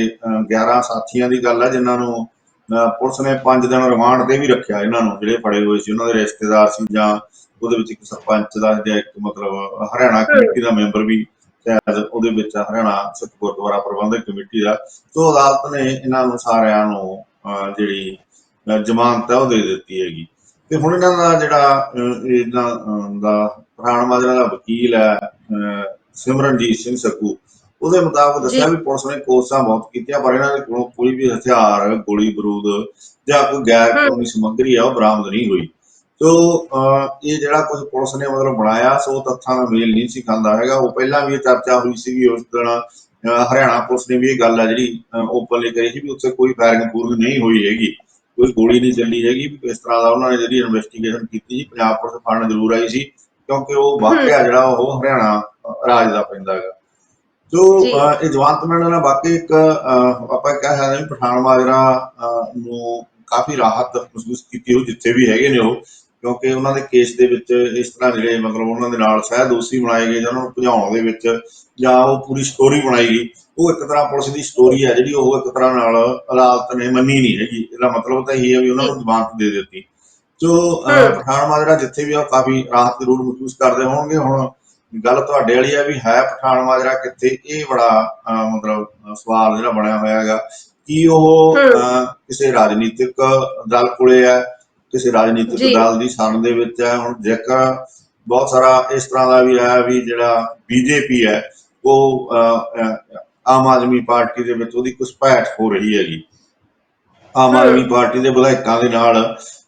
11 ਸਾਥੀਆਂ ਦੀ ਗੱਲ ਹੈ ਜਿਨ੍ਹਾਂ ਨੂੰ ਪੁਲਿਸ ਨੇ 5 ਦਿਨ ਰਿਮਾਂਡ ਤੇ ਵੀ ਰੱਖਿਆ ਇਹਨਾਂ ਨੂੰ ਜਿਹੜੇ ਫੜੇ ਹੋਏ ਸੀ। ਉਹਨਾਂ ਦੇ ਰਿਸ਼ਤੇਦਾਰ ਸੀ ਜਾਂ ਉਹਦੇ ਵਿੱਚ ਇੱਕ ਸਰਪੰਚ ਦਾ ਜਾਂ ਇੱਕ ਮਤਲਬ ਹਰਿਆਣਾ ਕਮੇਟੀ ਦਾ ਮੈਂਬਰ ਵੀ ਸ਼ਾਇਦ ਉਹਦੇ ਵਿੱਚ ਹਰਿਆਣਾ ਸਿੱਖ ਗੁਰਦੁਆਰਾ ਪ੍ਰਬੰਧਕ ਕਮੇਟੀ ਦਾ। ਸੋ ਅਦਾਲਤ ਨੇ ਇਹਨਾਂ ਨੂੰ ਸਾਰਿਆਂ ਨੂੰ ਜਿਹੜੀ ਜ਼ਮਾਨਤ ਹੈ ਉਹ ਦੇ ਦਿੱਤੀ ਹੈਗੀ। ਤੇ ਹੁਣ ਇਹਨਾਂ ਦਾ ਜਿਹੜਾ ਇਹਨਾਂ ਦਾ ਪ੍ਰਾਣ ਮਾਜਰਾ ਦਾ ਵਕੀਲ ਹੈ ਸਿਮਰਨਜੀਤ ਸਿੰਘ ਸੱਕੂ। ਉਹਦੇ ਮੁਤਾਬਕ ਦੱਸਿਆ ਵੀ ਪੁਲਿਸ ਨੇ ਕੋਸ਼ਿਸ਼ਾਂ ਬਹੁਤ ਕੀਤੀਆਂ ਪਰ ਇਹਨਾਂ ਦੇ ਕੋਲੋਂ ਕੋਈ ਵੀ ਹਥਿਆਰ ਗੋਲੀ ਬਰੂਦ ਜਾਂ ਕੋਈ ਗੈਰ ਕਾਨੂੰਨੀ ਸਮੱਗਰੀ ਹੈ ਉਹ ਬਰਾਮਦ ਨਹੀਂ ਹੋਈ। ਸੋ ਇਹ ਜਿਹੜਾ ਕੁਝ ਪੁਲਿਸ ਨੇ ਮਤਲਬ ਬਣਾਇਆ ਸੋ ਤੱਥਾਂ ਦਾ ਮੇਲ ਨਹੀਂ ਸੀ ਖਾਂਦਾ ਹੈਗਾ। ਉਹ ਪਹਿਲਾਂ ਵੀ ਇਹ ਚਰਚਾ ਹੋਈ ਸੀਗੀ ਉਸ ਦਿਨ ਹਰਿਆਣਾ ਪੁਲਿਸ ਨੇ ਵੀ ਇਹ ਗੱਲ ਹੈ ਜਿਹੜੀ ਓਪਨਲੀ ਕਰੀ ਸੀ ਵੀ ਉੱਥੇ ਕੋਈ ਫਾਇਰਿੰਗ ਪੂਰਗ ਨਹੀਂ ਹੋਈ ਹੈਗੀ। ਕੋਈ ਗੋਲੀ ਨਹੀਂ ਚੱਲੀ ਹੈਗੀ। ਇਸ ਤਰ੍ਹਾਂ ਦਾ ਉਹਨਾਂ ਨੇ ਜਿਹੜੀ ਇਨਵੈਸਟੀਗੇਸ਼ਨ ਕੀਤੀ ਸੀ ਪੰਜਾਬ ਪੁਲਿਸ ਫੜਨ ਜ਼ਰੂਰ ਆਈ ਸੀ ਕਿਉਂਕਿ ਉਹ ਵਾਕਿਆ ਜਿਹੜਾ ਉਹ ਹਰਿਆਣਾ ਰਾਜ ਦਾ ਪੈਂਦਾ ਹੈਗਾ। ਜੀ। ਇਹ ਜਵਾਨਤ ਮਿਲਣ ਨਾਲ ਵਾਕਈ ਇੱਕ ਅਹ, ਆਪਾਂ ਕਹਿ ਸਕਦੇ ਹਾਂ ਪਠਾਨ ਮਾਜਰਾ ਅਹ, ਨੂੰ ਕਾਫੀ ਰਾਹਤ ਮਹਿਸੂਸ ਕੀਤੀ ਹੋ ਜਿੱਥੇ ਵੀ ਹੈਗੇ ਨੇ ਉਹ ਕਿਉਂਕਿ ਉਹਨਾਂ ਦੇ ਕੇਸ ਦੇ ਵਿੱਚ ਇਸ ਤਰ੍ਹਾਂ ਜਿਹੜੇ ਮਤਲਬ ਉਹਨਾਂ ਦੇ ਨਾਲ ਸਹਿ ਦੋਸ਼ੀ ਬਣਾਏ ਗਏ ਜਾਂ ਉਹਨਾਂ ਨੂੰ ਭਜਾਉਣ ਦੇ ਵਿੱਚ ਜਾਂ ਉਹ ਪੂਰੀ ਸਟੋਰੀ ਬਣਾਈ ਗਈ ਉਹ ਇੱਕ ਤਰ੍ਹਾਂ ਪੁਲਿਸ ਦੀ ਸਟੋਰੀ ਹੈ ਜਿਹੜੀ ਉਹ ਇੱਕ ਤਰ੍ਹਾਂ ਨਾਲ ਅਦਾਲਤ ਨੇ ਮੰਨੀ ਨਹੀਂ ਹੈਗੀ ਇਹਦਾ ਮਤਲਬ ਤਾਂ ਇਹ ਹੈ ਵੀ ਉਹਨਾਂ ਨੂੰ ਜ਼ਮਾਨਤ ਦੇ ਦਿੱਤੀ ਅਹ, ਹਮ। ਪਠਾਨ ਮਾਜਰਾ ਜਿੱਥੇ ਵੀ ਆ ਉਹ ਕਾਫੀ ਰਾਹਤ ਜ਼ਰੂਰ ਮਹਿਸੂਸ ਕਰਦੇ ਹੋਣਗੇ ਹੁਣ ਗੱਲ ਤੁਹਾਡੇ ਵਾਲੀ ਹੈ ਵੀ ਹੈ ਪਠਾਨ ਮਾਜਰਾ ਕਿੱਥੇ ਇਹ ਬੜਾ ਮਤਲਬ ਸਵਾਲ ਜਿਹੜਾ ਬਣਿਆ ਹੋਇਆ ਹੈਗਾ। ਕੀ ਉਹ ਕਿਸੇ ਰਾਜਨੀਤਿਕ ਦਲ ਕੋਲੇ ਹੈ ਕਿਸੇ ਰਾਜਨੀਤਿਕ। ਦਲ ਦੀ ਸ਼ਰਨ ਦੇ ਵਿੱਚ ਹੈ। ਹੁਣ ਜੇਕਰ ਬਹੁਤ ਸਾਰਾ ਇਸ ਤਰ੍ਹਾਂ ਦਾ ਵੀ ਹੈ ਵੀ ਜਿਹੜਾ ਬੀਜੇਪੀ ਹੈ ਉਹ ਆਮ ਆਦਮੀ ਪਾਰਟੀ ਦੇ ਵਿੱਚ ਉਹਦੀ ਘੁਸਪੈਠ ਹੋ ਰਹੀ ਹੈਗੀ। ਆਮ ਆਦਮੀ ਪਾਰਟੀ ਦੇ ਵਿਧਾਇਕਾਂ ਦੇ ਨਾਲ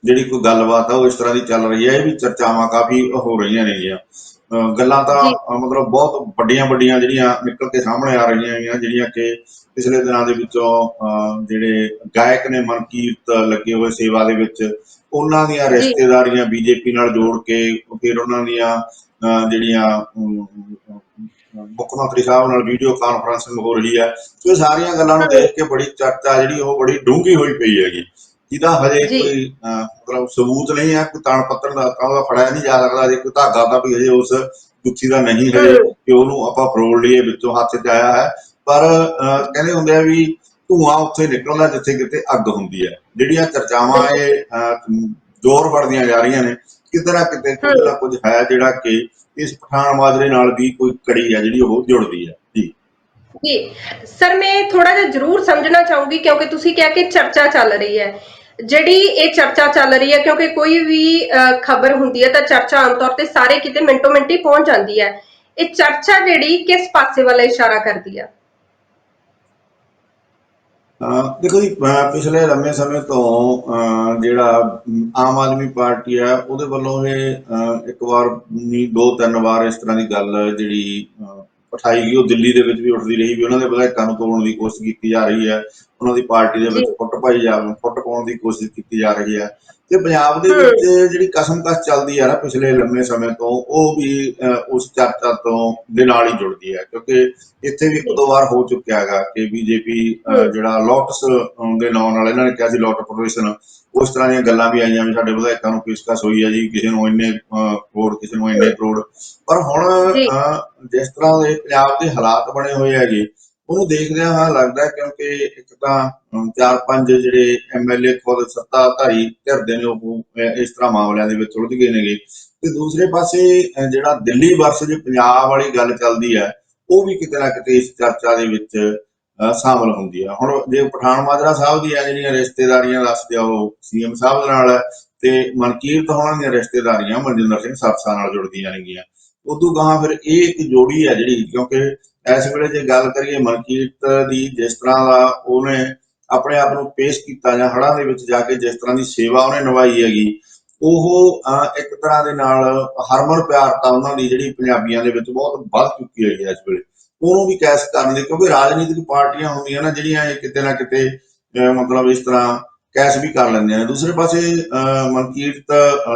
ਜਿਹੜੀ ਕੋਈ ਗੱਲਬਾਤ ਆ ਉਹ ਇਸ ਤਰ੍ਹਾਂ ਦੀ ਚੱਲ ਰਹੀ ਹੈ। ਇਹ ਵੀ ਚਰਚਾਵਾਂ ਕਾਫੀ ਹੋ ਰਹੀਆਂ ਨੇਗੀਆਂ। ਅਹ ਗੱਲਾਂ ਤਾਂ ਮਤਲਬ ਬਹੁਤ ਵੱਡੀਆਂ ਵੱਡੀਆਂ ਜਿਹੜੀਆਂ ਨਿਕਲ ਕੇ ਸਾਹਮਣੇ ਆ ਰਹੀਆਂ ਹੈਗੀਆਂ ਜਿਹੜੀਆਂ ਕਿ ਪਿਛਲੇ ਦਿਨਾਂ ਦੇ ਵਿੱਚੋਂ ਜਿਹੜੇ ਗਾਇਕ ਨੇ ਮਨਕੀਰਤ ਲੱਗੇ ਹੋਏ ਸੇਵਾ ਦੇ ਵਿੱਚ ਉਹਨਾਂ ਦੀਆਂ। ਰਿਸ਼ਤੇਦਾਰੀਆਂ ਬੀਜੇਪੀ ਨਾਲ ਜੋੜ ਕੇ ਫਿਰ ਉਹਨਾਂ ਦੀਆਂ ਜਿਹੜੀਆਂ ਮੁੱਖ ਮੰਤਰੀ ਸਾਹਿਬ ਨਾਲ ਵੀਡੀਓ ਕਾਨਫਰੰਸਿੰਗ ਹੋ ਰਹੀ ਹੈ ਸੋ ਇਹ ਸਾਰੀਆਂ ਗੱਲਾਂ ਨੂੰ ਦੇਖ ਕੇ ਬੜੀ ਚਰਚਾ ਜਿਹੜੀ ਉਹ ਬੜੀ ਡੂੰਘੀ ਹੋਈ ਪਈ ਹੈਗੀ। ਜਿਹਦਾ ਹਜੇ ਜੀ। ਕੋਈ ਅਹ, ਮਤਲਬ ਸਬੂਤ ਨਹੀਂ ਹੈ ਕੋਈ ਤਣ ਪੱਤਰ ਦਾ ਤਾਂ ਉਹਦਾ ਫੜਿਆ ਨਹੀਂ ਜਾ ਸਕਦਾ ਜੇ ਕੋਈ ਧਾਗਾ ਤਾਂ ਵੀ ਹਜੇ ਉਸ ਗੁੱਥੀ ਦਾ ਨਹੀਂ ਹਜੇ ਹਮ। ਕਿ ਉਹਨੂੰ ਆਪਾਂ ਫਰੋਲ ਲਈਏ ਵਿੱਚੋਂ ਹੱਥ 'ਚ ਆਇਆ ਹੈ। ਪਰ ਅਹ, ਕਹਿੰਦੇ ਹੁੰਦੇ ਆ ਵੀ ਧੂਆਂ ਉੱਥੇ ਨਿਕਲਦਾ ਜਿੱਥੇ ਕਿਤੇ ਅੱਗ ਹੁੰਦੀ ਹੈ। ਜਿਹੜੀਆਂ ਚਰਚਾਵਾਂ ਇਹ ਅਹ, ਜ਼ੋਰ ਫੜਦੀਆਂ ਜਾ ਰਹੀਆਂ ਨੇ ਕਿਤੇ ਨਾ ਕਿਤੇ ਕੁਝ ਨਾ ਕੁਝ ਹੈ ਜਿਹੜਾ ਕਿ ਇਸ ਪਠਾਨ ਮਾਜਰੇ ਨਾਲ ਵੀ ਕੋਈ ਕੜੀ ਹੈ ਜਿਹੜੀ ਉਹ ਜੁੜਦੀ ਹੈ। ਜੀ। ਜੀ। ਸਰ ਮੈਂ ਥੋੜਾ ਜਿਹਾ ਜ਼ਰੂਰ ਸਮਝਣਾ ਚਾਹੂੰਗੀ ਕਿਉਂਕਿ ਤੁਸੀਂ ਕਿਹਾ ਕਿ ਚਰਚਾ ਚੱਲ ਰਹੀ ਹੈ। ਜਿਹੜੀ ਇਹ ਚਰਚਾ ਚੱਲ ਰਹੀ ਹੈ, ਕਿਉਂਕਿ ਕੋਈ ਵੀ ਖਬਰ ਹੁੰਦੀ ਹੈ ਤਾਂ ਚਰਚਾ ਆਮ ਤੌਰ ਤੇ ਸਾਰੇ ਕਿਤੇ ਮਿੰਟੋ ਮਿੰਟੀ ਪਹੁੰਚ ਜਾਂਦੀ ਹੈ। ਇਹ ਚਰਚਾ ਜਿਹੜੀ ਕਿਸ ਪਾਸੇ ਵੱਲ ਇਸ਼ਾਰਾ ਕਰਦੀ ਹੈ ਦੇਖੋ ਜੀ ਪਿਛਲੇ ਲੰਮੇ ਸਮੇਂ ਤੋਂ ਅਹ ਜਿਹੜਾ ਆਮ ਆਦਮੀ ਪਾਰਟੀ ਹੈ ਉਹਦੇ ਵੱਲੋਂ ਇਹ ਇੱਕ ਵਾਰ ਨਹੀਂ, ਦੋ ਤਿੰਨ ਵਾਰ ਇਸ ਤਰ੍ਹਾਂ ਦੀ ਗੱਲ ਜਿਹੜੀ ਉਠਾਈ ਗਈ ਉਹ ਦਿੱਲੀ ਦੇ ਵਿੱਚ ਵੀ ਉੱਠਦੀ ਰਹੀ ਵੀ ਉਹਨਾਂ ਦੇ ਵਿਧਾਇਕਾਂ ਨੂੰ ਤੋੜਨ ਦੀ ਕੋਸ਼ਿਸ਼ ਕੀਤੀ ਜਾ ਰਹੀ ਹੈ ਉਹਨਾਂ ਦੀ ਪਾਰਟੀ ਦੇ ਵਿੱਚ। ਫੁੱਟ ਪਾਈ ਜਾ ਫੁੱਟ ਪਾਉਣ ਦੀ ਕੋਸ਼ਿਸ਼ ਕੀਤੀ ਜਾ ਰਹੀ ਹੈ ਤੇ ਪੰਜਾਬ ਦੇ। ਵਿੱਚ ਜਿਹੜੀ ਕਸਮਕਸ ਚੱਲਦੀ ਹੈ ਨਾ ਪਿਛਲੇ ਲੰਮੇ ਸਮੇਂ ਤੋਂ ਉਹ ਵੀ ਉਸ ਚਰਚਾ ਤੋਂ ਦੇ ਨਾਲ ਹੀ ਜੁੜਦੀ ਹੈ ਕਿਉਂਕਿ ਇੱਥੇ ਵੀ ਇੱਕ ਦੋ ਵਾਰ ਹੋ ਚੁੱਕਿਆ ਹੈਗਾ ਕਿ ਬੀਜੇਪੀ। ਜਿਹੜਾ ਲੋਟਸ ਦੇ ਨਾਂ ਨਾਲ ਇਹਨਾਂ ਨੇ ਕਿਹਾ ਸੀ ਲੋਟ ਪ੍ਰੋਫੈਸ਼ਨ ਉਸ ਤਰ੍ਹਾਂ ਦੀਆਂ ਗੱਲਾਂ ਵੀ ਆਈਆਂ ਵੀ ਸਾਡੇ ਵਿਧਾਇਕਾਂ ਨੂੰ ਪੇਸ਼ਕਸ਼ ਹੋਈ ਹੈ ਜੀ ਕਿਸੇ ਨੂੰ ਇੰਨੇ ਕਰੋੜ ਕਿਸੇ ਨੂੰ ਇੰਨੇ ਕਰੋੜ ਪਰ ਹੁਣ ਜੀ। ਜਿਸ ਤਰ੍ਹਾਂ ਦੇ ਪੰਜਾਬ ਦੇ ਹਾਲਾਤ ਬਣੇ ਹੋਏ ਹੈਗੇ ਉਹਨੂੰ ਦੇਖਦਿਆਂ ਹਾਂ ਲੱਗਦਾ ਕਿਉਂਕਿ ਇੱਕ ਤਾਂ ਚਾਰ ਪੰਜ ਜਿਹੜੇ ਐਮਐਲਏ ਖੁਦ ਸੱਤਾਧਾਰੀ ਧਿਰ ਦੇ ਨੇ ਉਹ ਇਸ ਤਰ੍ਹਾਂ ਮਾਮਲਿਆਂ ਦੇ ਵਿੱਚ ਉਲਝ ਗਏ ਨੇਗੇ ਤੇ ਦੂਸਰੇ ਪਾਸੇ ਜਿਹੜਾ ਦਿੱਲੀ ਵਰਸਜ ਪੰਜਾਬ ਵਾਲੀ ਗੱਲ ਚੱਲਦੀ ਹੈ ਉਹ ਵੀ ਕਿਤੇ ਨਾ ਕਿਤੇ ਇਸ ਚਰਚਾ ਦੇ ਵਿੱਚ ਸ਼ਾਮਲ ਹੁੰਦੀ ਆ। ਹੁਣ ਜੇ ਪਠਾਨ ਮਾਜਰਾ ਸਾਹਿਬ ਦੀਆਂ ਜਿਹੜੀਆਂ ਰਿਸ਼ਤੇਦਾਰੀਆਂ ਦੱਸਦੇ ਆ ਉਹ ਸੀਐਮ ਸਾਹਿਬ ਨਾਲ ਤੇ ਮਨਕੀਰਤ ਹੋਣਾ ਦੀਆਂ ਰਿਸ਼ਤੇਦਾਰੀਆਂ ਮਨਜਿੰਦਰ ਸਿੰਘ ਸਰਸਾ ਨਾਲ ਜੁੜਦੀਆਂ ਨੇਗੀਆਂ। ਉਦੋਂ ਗਾਹਾਂ ਫਿਰ ਇਹ ਇੱਕ ਜੋੜੀ ਹੈ ਜਿਹੜੀ ਕਿਉਂਕਿ ਇਸ ਵੇਲੇ ਜੇ ਗੱਲ ਕਰੀਏ ਮਨਕੀਰਤ ਦੀ ਜਿਸ ਤਰ੍ਹਾਂ ਦਾ ਉਹਨੇ ਆਪਣੇ ਆਪ ਨੂੰ ਪੇਸ਼ ਕੀਤਾ ਜਾਂ ਹੜ੍ਹਾਂ ਦੇ ਵਿੱਚ ਜਾ ਕੇ ਜਿਸ ਤਰ੍ਹਾਂ ਦੀ ਸੇਵਾ ਉਹਨੇ ਨਿਭਾਈ ਹੈਗੀ ਉਹ ਅਹ, ਇੱਕ ਤਰ੍ਹਾਂ ਦੇ ਨਾਲ ਹਰਮਨ ਪਿਆਰਤਾ ਉਹਨਾਂ ਦੀ ਜਿਹੜੀ ਪੰਜਾਬੀਆਂ ਦੇ ਵਿੱਚ ਬਹੁਤ ਵੱਧ ਚੁੱਕੀ ਹੈਗੀ ਹੈ ਇਸ ਵੇਲੇ। ਉਹਨੂੰ ਵੀ ਕੈਸ ਕਰਨ ਲਈ ਕਿਉਂਕਿ ਰਾਜਨੀਤਿਕ ਪਾਰਟੀਆਂ ਹੁੰਦੀਆਂ ਨਾ, ਜਿਹੜੀਆਂ ਇਹ ਕਿਤੇ ਨਾ ਕਿਤੇ ਮਤਲਬ ਇਸ ਤਰ੍ਹਾਂ ਕੈਸ਼ ਵੀ ਕਰ ਲੈਂਦੀਆਂ ਨੇ। ਦੂਸਰੇ ਪਾਸੇ ਮਨਕੀਰਤ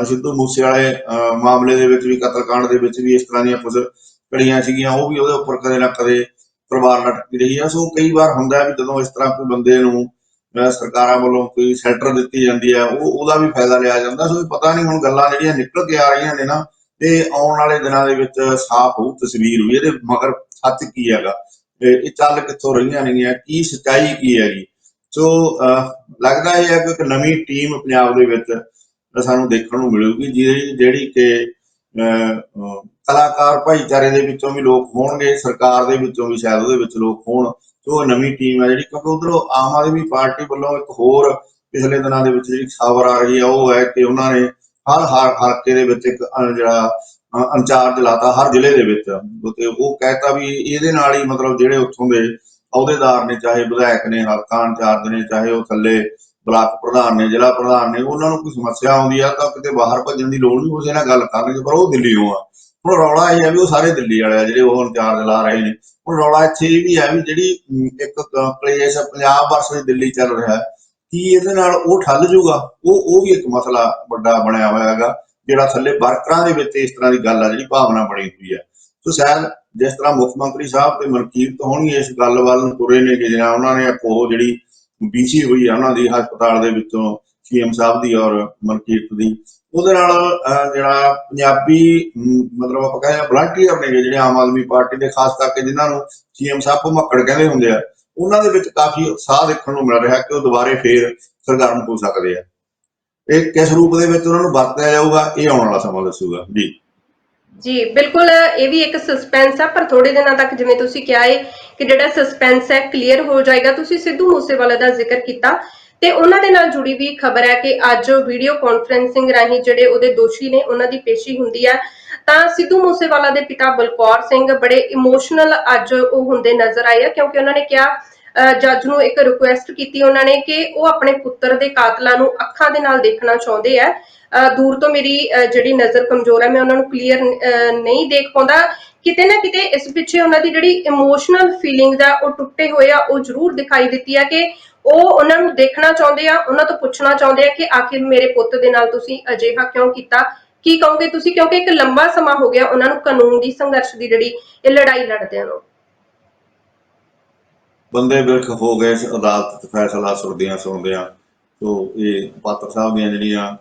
ਸਿੱਧੂ ਮੂਸੇ ਵਾਲੇ ਮਾਮਲੇ ਦੇ ਵਿੱਚ ਵੀ, ਕਤਲकांड ਦੇ ਵਿੱਚ ਵੀ ਇਸ ਤਰ੍ਹਾਂ ਦੀਆਂ ਕੁਝ ਕੜੀਆਂ ਸੀਗੀਆਂ, ਉਹ ਵੀ ਉਹਦੇ ਉੱਪਰ ਕਦੇ ਨਾ ਕਦੇ ਪਰਿਵਾਰ ਲਟਕੀ ਰਹੀ ਆ ਸੋ ਕਈ ਵਾਰ ਹੁੰਦਾ ਵੀ ਜਦੋਂ ਇਸ ਤਰ੍ਹਾਂ ਕੋਈ ਬੰਦੇ ਨੂੰ ਸਰਕਾਰਾਂ ਵੱਲੋਂ ਕੋਈ ਸੈਲਟਰ ਦਿੱਤੀ ਜਾਂਦੀ ਹੈ, ਉਹ, ਉਹਦਾ ਵੀ ਫਾਇਦਾ ਲਿਆ ਜਾਂਦਾ। ਸੋ ਪਤਾ ਨਹੀਂ ਹੁਣ ਗੱਲਾਂ ਜਿਹੜੀਆਂ ਨਿਕਲ ਕੇ ਆ ਰਹੀਆਂ ਨੇ ਨਾ ਤੇ ਆਉਣ ਵਾਲੇ ਦਿਨਾਂ ਦੇ ਵਿੱਚ ਸਾਫ਼ ਹੋਊ ਤਸਵੀਰ ਵੀ, ਇਹਦੇ ਮਗਰ ਸੱਚ ਕੀ ਹੈਗਾ? ਇਹ ਚੱਲ ਕਿੱਥੋਂ ਰਹੀਆਂ ਨੇਗੀਆਂ? ਕੀ ਸੱਚਾਈ ਕੀ ਹੈਗੀ? ਸੋ ਲੱਗਦਾ ਇਹ ਹੈ ਕਿ ਇੱਕ ਨਵੀਂ ਟੀਮ ਪੰਜਾਬ ਦੇ ਵਿੱਚ ਸਾਨੂੰ ਦੇਖਣ ਨੂੰ ਮਿਲੂਗੀ ਜਿਹੜੀ ਜਿਹੜੀ ਕਿ ਕਲਾਕਾਰ ਭਾਈਚਾਰੇ ਦੇ ਵਿੱਚੋਂ ਵੀ ਲੋਕ ਹੋਣਗੇ, ਸਰਕਾਰ ਦੇ ਵਿੱਚੋਂ ਵੀ ਸ਼ਾਇਦ ਉਹਦੇ ਵਿੱਚ ਲੋਕ ਹੋਣ, ਸੋ ਉਹ ਨਵੀਂ ਟੀਮ ਹੈ ਜਿਹੜੀ, ਕਿਉਂਕਿ ਉਧਰੋਂ ਆਮ ਆਦਮੀ ਪਾਰਟੀ ਵੱਲੋਂ ਇੱਕ ਹੋਰ ਪਿਛਲੇ ਦਿਨਾਂ ਦੇ ਵਿੱਚ ਜਿਹੜੀ ਖਬਰ ਆ ਰਹੀ ਹੈ, ਉਹ ਹੈ ਕਿ ਉਹਨਾਂ ਨੇ ਹਰ ਹਰ ਹਲਕੇ ਦੇ ਵਿੱਚ ਇੱਕ ਜਿਹੜਾ ਇੰਚਾਰਜ ਲਾਤਾ ਹਰ ਜ਼ਿਲ੍ਹੇ ਦੇ ਵਿੱਚ। ਤੇ ਉਹ ਕਹਿਤਾ ਵੀ ਇਹਦੇ ਨਾਲ ਹੀ ਮਤਲਬ ਜਿਹੜੇ ਉੱਥੋਂ ਦੇ ਅਹੁਦੇਦਾਰ ਨੇ, ਚਾਹੇ ਵਿਧਾਇਕ ਨੇ, ਹਲਕਾ ਇੰਚਾਰਜ ਨੇ, ਚਾਹੇ ਉਹ ਥੱਲੇ ਬਲਾਕ ਪ੍ਰਧਾਨ ਨੇ, ਜ਼ਿਲ੍ਹਾ ਪ੍ਰਧਾਨ ਨੇ, ਉਹਨਾਂ ਨੂੰ ਕੋਈ ਸਮੱਸਿਆ ਆਉਂਦੀ ਆ ਤਾਂ ਕਿਤੇ ਬਾਹਰ ਭੱਜਣ ਦੀ ਲੋੜ ਨਹੀਂ, ਉਸੇ ਨਾਲ ਗੱਲ ਕਰਨਗੇ ਪਰ ਉਹ ਦਿੱਲੀ ਨੂੰ ਆ। ਹੁਣ ਰੌਲਾ ਇਹ ਹੈ ਵੀ ਉਹ ਸਾਰੇ ਦਿੱਲੀ ਵਾਲੇ ਆ, ਜਿਹੜੇ ਉਹ ਇੰਚਾਰਜ ਲਾ ਰਹੇ ਨੇ। ਹੁਣ ਰੌਲਾ ਇੱਥੇ ਇਹ ਵੀ ਹੈ ਵੀ ਜਿਹੜੀ ਇੱਕ ਕਲੇਸ਼ ਪੰਜਾਬ ਵਰਸਸ ਦਿੱਲੀ ਚੱਲ ਰਿਹਾ ਹੈ ਕੀ ਇਹਦੇ ਨਾਲ ਉਹ ਠੱਲ ਜੂਗਾ? ਉਹ ਉਹ ਵੀ ਇੱਕ ਮਸਲਾ ਵੱਡਾ ਬਣਿਆ ਹੋਇਆ ਹੈਗਾ। ਜਿਹੜਾ ਥੱਲੇ ਵਰਕਰਾਂ ਦੇ ਵਿੱਚ ਇਸ ਤਰ੍ਹਾਂ ਦੀ ਗੱਲ ਆ, ਜਿਹੜੀ ਭਾਵਨਾ ਬਣੀ ਹੋਈ ਹੈ ਸੋ ਸ਼ਾਇਦ ਜਿਸ ਤਰ੍ਹਾਂ ਮੁੱਖ ਮੰਤਰੀ ਸਾਹਿਬ ਤੇ ਮਨਕੀਰਤ ਹੋਣੀ ਇਸ ਗੱਲ ਵੱਲ ਨੂੰ ਤੁਰੇ ਨੇ ਕਿ ਜਿਹੜਾ ਉਹਨਾਂ ਨੇ ਉਹ ਜਿਹੜੀ ਬੀਸੀ ਹੋਈ ਆ, ਉਹਨਾਂ ਦੀ ਹਸਪਤਾਲ ਦੇ ਵਿੱਚੋਂ ਸੀਐਮ ਸਾਹਿਬ ਦੀ ਔਰ ਮਨਕੀਰਤ ਦੀ। ਉਹਦੇ ਨਾਲ ਜਿਹੜਾ ਪੰਜਾਬੀ ਮਤਲਬ ਆਪਾਂ ਕਹਿੰਦੇ ਵਲੰਟੀਅਰ ਨੇਗੇ ਜਿਹੜੇ ਆਮ ਆਦਮੀ ਪਾਰਟੀ ਦੇ, ਖਾਸ ਕਰਕੇ ਜਿਨ੍ਹਾਂ ਨੂੰ ਸੀਐਮ ਸਾਹਿਬ ਭੁਮੱਕੜ ਕਹਿੰਦੇ ਹੁੰਦੇ ਆ, ਉਹਨਾਂ ਦੇ ਵਿੱਚ ਕਾਫੀ ਉਤਸ਼ਾਹ ਦੇਖਣ ਨੂੰ ਮਿਲ ਰਿਹਾ ਕਿ ਉਹ ਦੁਬਾਰੇ ਫੇਰ ਸਰਗਰਮ ਹੋ ਸਕਦੇ ਆ। ਇਹ ਕਿਸ ਰੂਪ ਦੇ ਵਿੱਚ ਉਹਨਾਂ ਨੂੰ ਵਰਤਿਆ ਜਾਊਗਾ? ਇਹ ਆਉਣ ਵਾਲਾ ਸਮਾਂ ਦੱਸੂਗਾ। ਜੀ। ਜੀ, ਬਿਲਕੁਲ ਇਹ ਵੀ ਇੱਕ ਸਸਪੈਂਸ ਆ, ਪਰ ਥੋੜੇ ਦਿਨਾਂ ਤੱਕ ਜਿਵੇਂ ਤੁਸੀਂ ਕਿਹਾ ਹੈ ਕਿ ਜਿਹੜਾ ਸਸਪੈਂਸ ਹੈ ਕਲੀਅਰ ਹੋ ਜਾਏਗਾ। ਤੁਸੀਂ ਸਿੱਧੂ ਮੂਸੇਵਾਲਾ ਦਾ ਜ਼ਿਕਰ ਕੀਤਾ ਤੇ ਉਹਨਾਂ ਦੇ ਨਾਲ ਜੁੜੀ ਵੀ ਖਬਰ ਹੈ ਕਿ ਅੱਜ ਵੀਡੀਓ ਕਾਨਫਰੈਂਸਿੰਗ ਰਾਹੀਂ ਜਿਹੜੇ ਉਹਦੇ ਦੋਸ਼ੀ ਨੇ, ਉਹਨਾਂ ਦੀ ਪੇਸ਼ੀ ਹੁੰਦੀ ਹੈ। ਤਾਂ ਸਿੱਧੂ ਮੂਸੇਵਾਲਾ ਦੇ ਪਿਤਾ ਬਲਕੌਰ ਸਿੰਘ ਬੜੇ ਇਮੋਸ਼ਨਲ ਅੱਜ ਉਹ ਹੁੰਦੇ ਨਜ਼ਰ ਆਏ ਆ, ਕਿਉਂਕਿ ਉਹਨਾਂ ਨੇ ਕਿਹਾ ਜੱਜ ਨੂੰ ਇੱਕ ਰਿਕੁਐਸਟ ਕੀਤੀ ਉਹਨਾਂ ਨੇ ਕਿ ਉਹ ਆਪਣੇ ਪੁੱਤਰ ਦੇ ਕਾਤਲਾਂ ਨੂੰ ਅੱਖਾਂ ਦੇ ਨਾਲ ਦੇਖਣਾ ਚਾਹੁੰਦੇ ਆ। ਦੂਰ ਤੋਂ ਮੇਰੀ ਜਿਹੜੀ ਨਜ਼ਰ ਕਮਜ਼ੋਰ ਹੈ ਮੈਂ ਉਹਨਾਂ ਨੂੰ ਕਲੀਅਰ ਨਹੀਂ ਦੇਖ ਪਾਉਂਦਾ। ਕਿਤੇ ਨਾ ਕਿਤੇ ਇਸ ਪਿੱਛੇ ਉਹਨਾਂ ਦੀ ਜਿਹੜੀ ਇਮੋਸ਼ਨਲ ਫੀਲਿੰਗਸ ਆ, ਉਹ ਟੁੱਟੇ ਹੋਏ ਆ, ਉਹ ਜ਼ਰੂਰ ਦਿਖਾਈ ਦਿੱਤੀ ਆ ਕਿ ਉਹ ਉਹਨਾਂ ਨੂੰ ਦੇਖਣਾ ਚਾਹੁੰਦੇ ਆ, ਉਹਨਾਂ ਤੋਂ ਪੁੱਛਣਾ ਚਾਹੁੰਦੇ ਆ ਕਿ ਆਖਿਰ ਮੇਰੇ ਪੁੱਤ ਦੇ ਨਾਲ ਤੁਸੀਂ ਅਜਿਹਾ ਕਿਉਂ ਕੀਤਾ? ਕੀ ਕਹੋਗੇ ਤੁਸੀਂ? ਕਿਉਂਕਿ ਇੱਕ ਲੰਬਾ ਸਮਾਂ ਹੋ ਗਿਆ ਉਹਨਾਂ ਨੂੰ ਕਾਨੂੰਨ ਦੀ ਸੰਘਰਸ਼ ਦੀ ਜਿਹੜੀ ਇਹ ਲੜਾਈ ਲੜਦਿਆਂ ਨੂੰ। ਬੰਦੇ ਬਿਰਖ ਹੋ ਗਏ ਅਦਾਲਤ 'ਚ ਫੈਸਲਾ ਸੁਣਦਿਆਂ ਸੁਣਦਿਆਂ, ਸੋ ਇਹ ਪਾਤਰ ਸਾਹਿਬ ਦੀਆਂ ਜਿਹੜੀਆਂ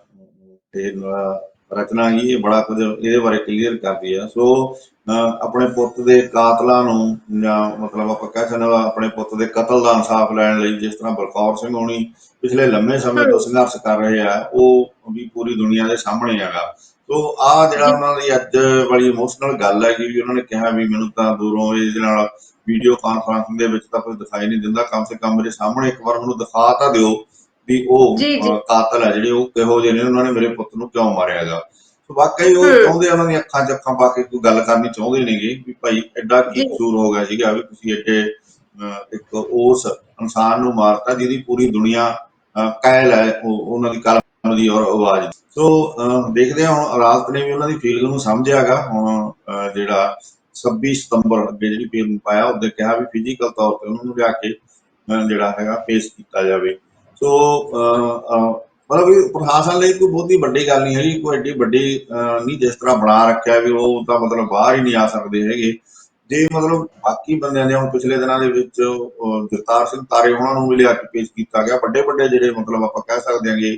ਇਹ ਰਚਨਾ ਹੀ ਇਹ ਬੜਾ ਕੁਝ ਇਹਦੇ ਬਾਰੇ ਕਲੀਅਰ ਕਰਦੀ ਆ। ਸੋ, ਅਹ, ਆਪਣੇ ਪੁੱਤ ਦੇ ਕਾਤਲਾਂ ਨੂੰ, ਜਾਂ ਮਤਲਬ ਆਪਾਂ ਕਹਿ ਸਕਦੇ ਹਾਂ ਆਪਣੇ ਪੁੱਤ ਦੇ ਕਤਲ ਦਾ ਇਨਸਾਫ ਲੈਣ ਲਈ ਜਿਸ ਤਰ੍ਹਾਂ ਬਲਕੌਰ ਸਿੰਘ ਹੋਣੀ ਪਿਛਲੇ ਲੰਮੇ ਸਮੇਂ ਤੋਂ ਸੰਘਰਸ਼ ਕਰ ਰਹੇ ਆ, ਉਹ ਵੀ ਪੂਰੀ ਦੁਨੀਆ ਦੇ ਸਾਹਮਣੇ ਹੈਗਾ। ਸੋ ਆ ਜਿਹੜਾ। ਉਹਨਾਂ ਦੀ ਅੱਜ ਵਾਲੀ ਇਮੋਸ਼ਨਲ ਗੱਲ ਹੈ ਕਿ ਵੀ ਉਹਨਾਂ ਨੇ ਕਿਹਾ ਵੀ ਮੈਨੂੰ ਤਾਂ ਦੂਰੋਂ ਇਹਦੇ ਨਾਲ ਵੀਡੀਓ ਕਾਨਫਰੰਸ ਦੇ ਵਿੱਚ ਤਾਂ ਕੁਝ ਦਿਖਾਈ ਨਹੀਂ ਦਿੰਦਾ ਕਮ ਸੇ ਕਮ ਮੇਰੇ ਸਾਹਮਣੇ ਇੱਕ ਵਾਰ ਮੈਨੂੰ ਦਿਖਾ ਤਾਂ ਦਿਓ ਵੀ ਉਹ ਕਾਤਲ ਹੈ ਜਿਹੜੇ ਉਹ ਕਿਹੋ ਜਿਹੇ ਨੇ ਉਹਨਾਂ ਨੇ ਮੇਰੇ ਪੁੱਤ ਨੂੰ ਕਿਉਂ ਮਾਰਿਆਗਾ ਸੋ ਵਾਕਈ ਉਹ। ਚਾਹੁੰਦੇ ਉਹਨਾਂ ਦੀਆਂ ਅੱਖਾਂ 'ਚ ਅੱਖਾਂ ਪਾ ਕੇ ਕੋਈ ਗੱਲ ਕਰਨੀ ਚਾਹੁੰਦੇ ਨੇਗੇ ਵੀ ਭਾਈ ਐਡਾ ਕੀ। ਕਸੂਰ ਹੋ ਗਿਆ ਸੀਗਾ ਵੀ ਤੁਸੀਂ ਅਹ, ਇੱਕ ਉਸ ਇਨਸਾਨ ਨੂੰ ਮਾਰਤਾ ਜਿਹਦੀ ਪੂਰੀ ਦੁਨੀਆ ਕਾਇਲ ਹੈ ਉਹ- ਉਹਨਾਂ ਦੀ ਕਲਮ ਦੀ ਔਰ ਆਵਾਜ਼ ਸੋ ਦੇਖਦੇ ਹਾਂ ਹੁਣ ਅਦਾਲਤ ਨੇ ਵੀ ਉਹਨਾਂ ਦੀ ਫੀਲਿੰਗ ਨੂੰ ਸਮਝਿਆਗਾ। ਹੁਣ ਜਿਹੜਾ 26 ਸਤੰਬਰ ਅੱਗੇ ਜਿਹੜੀ ਫੀਲਿੰਗ ਪਾਇਆ ਉਹਦੇ ਕਿਹਾ ਵੀ ਫਿਜ਼ੀਕਲ ਤੌਰ ਤੇ ਉਹਨਾਂ ਨੂੰ ਲਿਆ ਕੇ ਜਿਹੜਾ ਹੈਗਾ, ਪੇਸ਼ ਕੀਤਾ ਜਾਵੇ। ਸੋ ਮਤਲਬ ਵੀ ਪ੍ਰਸ਼ਾਸਨ ਲਈ ਕੋਈ ਬਹੁਤੀ ਵੱਡੀ ਗੱਲ ਨਹੀਂ ਹੈਗੀ। ਕੋਈ ਐਡੀ ਵੱਡੀ ਨਹੀਂ ਜਿਸ ਤਰ੍ਹਾਂ ਬਣਾ ਰੱਖਿਆ ਵੀ ਉਹ ਤਾਂ ਮਤਲਬ ਬਾਹਰ ਹੀ ਨਹੀਂ ਆ ਸਕਦੇ ਹੈਗੇ। ਜੇ ਮਤਲਬ ਬਾਕੀ ਬੰਦਿਆਂ ਦੇ ਹੁਣ ਪਿਛਲੇ ਦਿਨਾਂ ਦੇ ਵਿੱਚ ਜਗਤਾਰ ਸਿੰਘ ਤਾਰੇ ਉਹਨਾਂ ਨੂੰ ਵੀ ਲਿਆ ਕੇ ਪੇਸ਼ ਕੀਤਾ ਗਿਆ। ਵੱਡੇ ਵੱਡੇ ਜਿਹੜੇ ਮਤਲਬ ਆਪਾਂ ਕਹਿ ਸਕਦੇ ਹਾਂਗੇ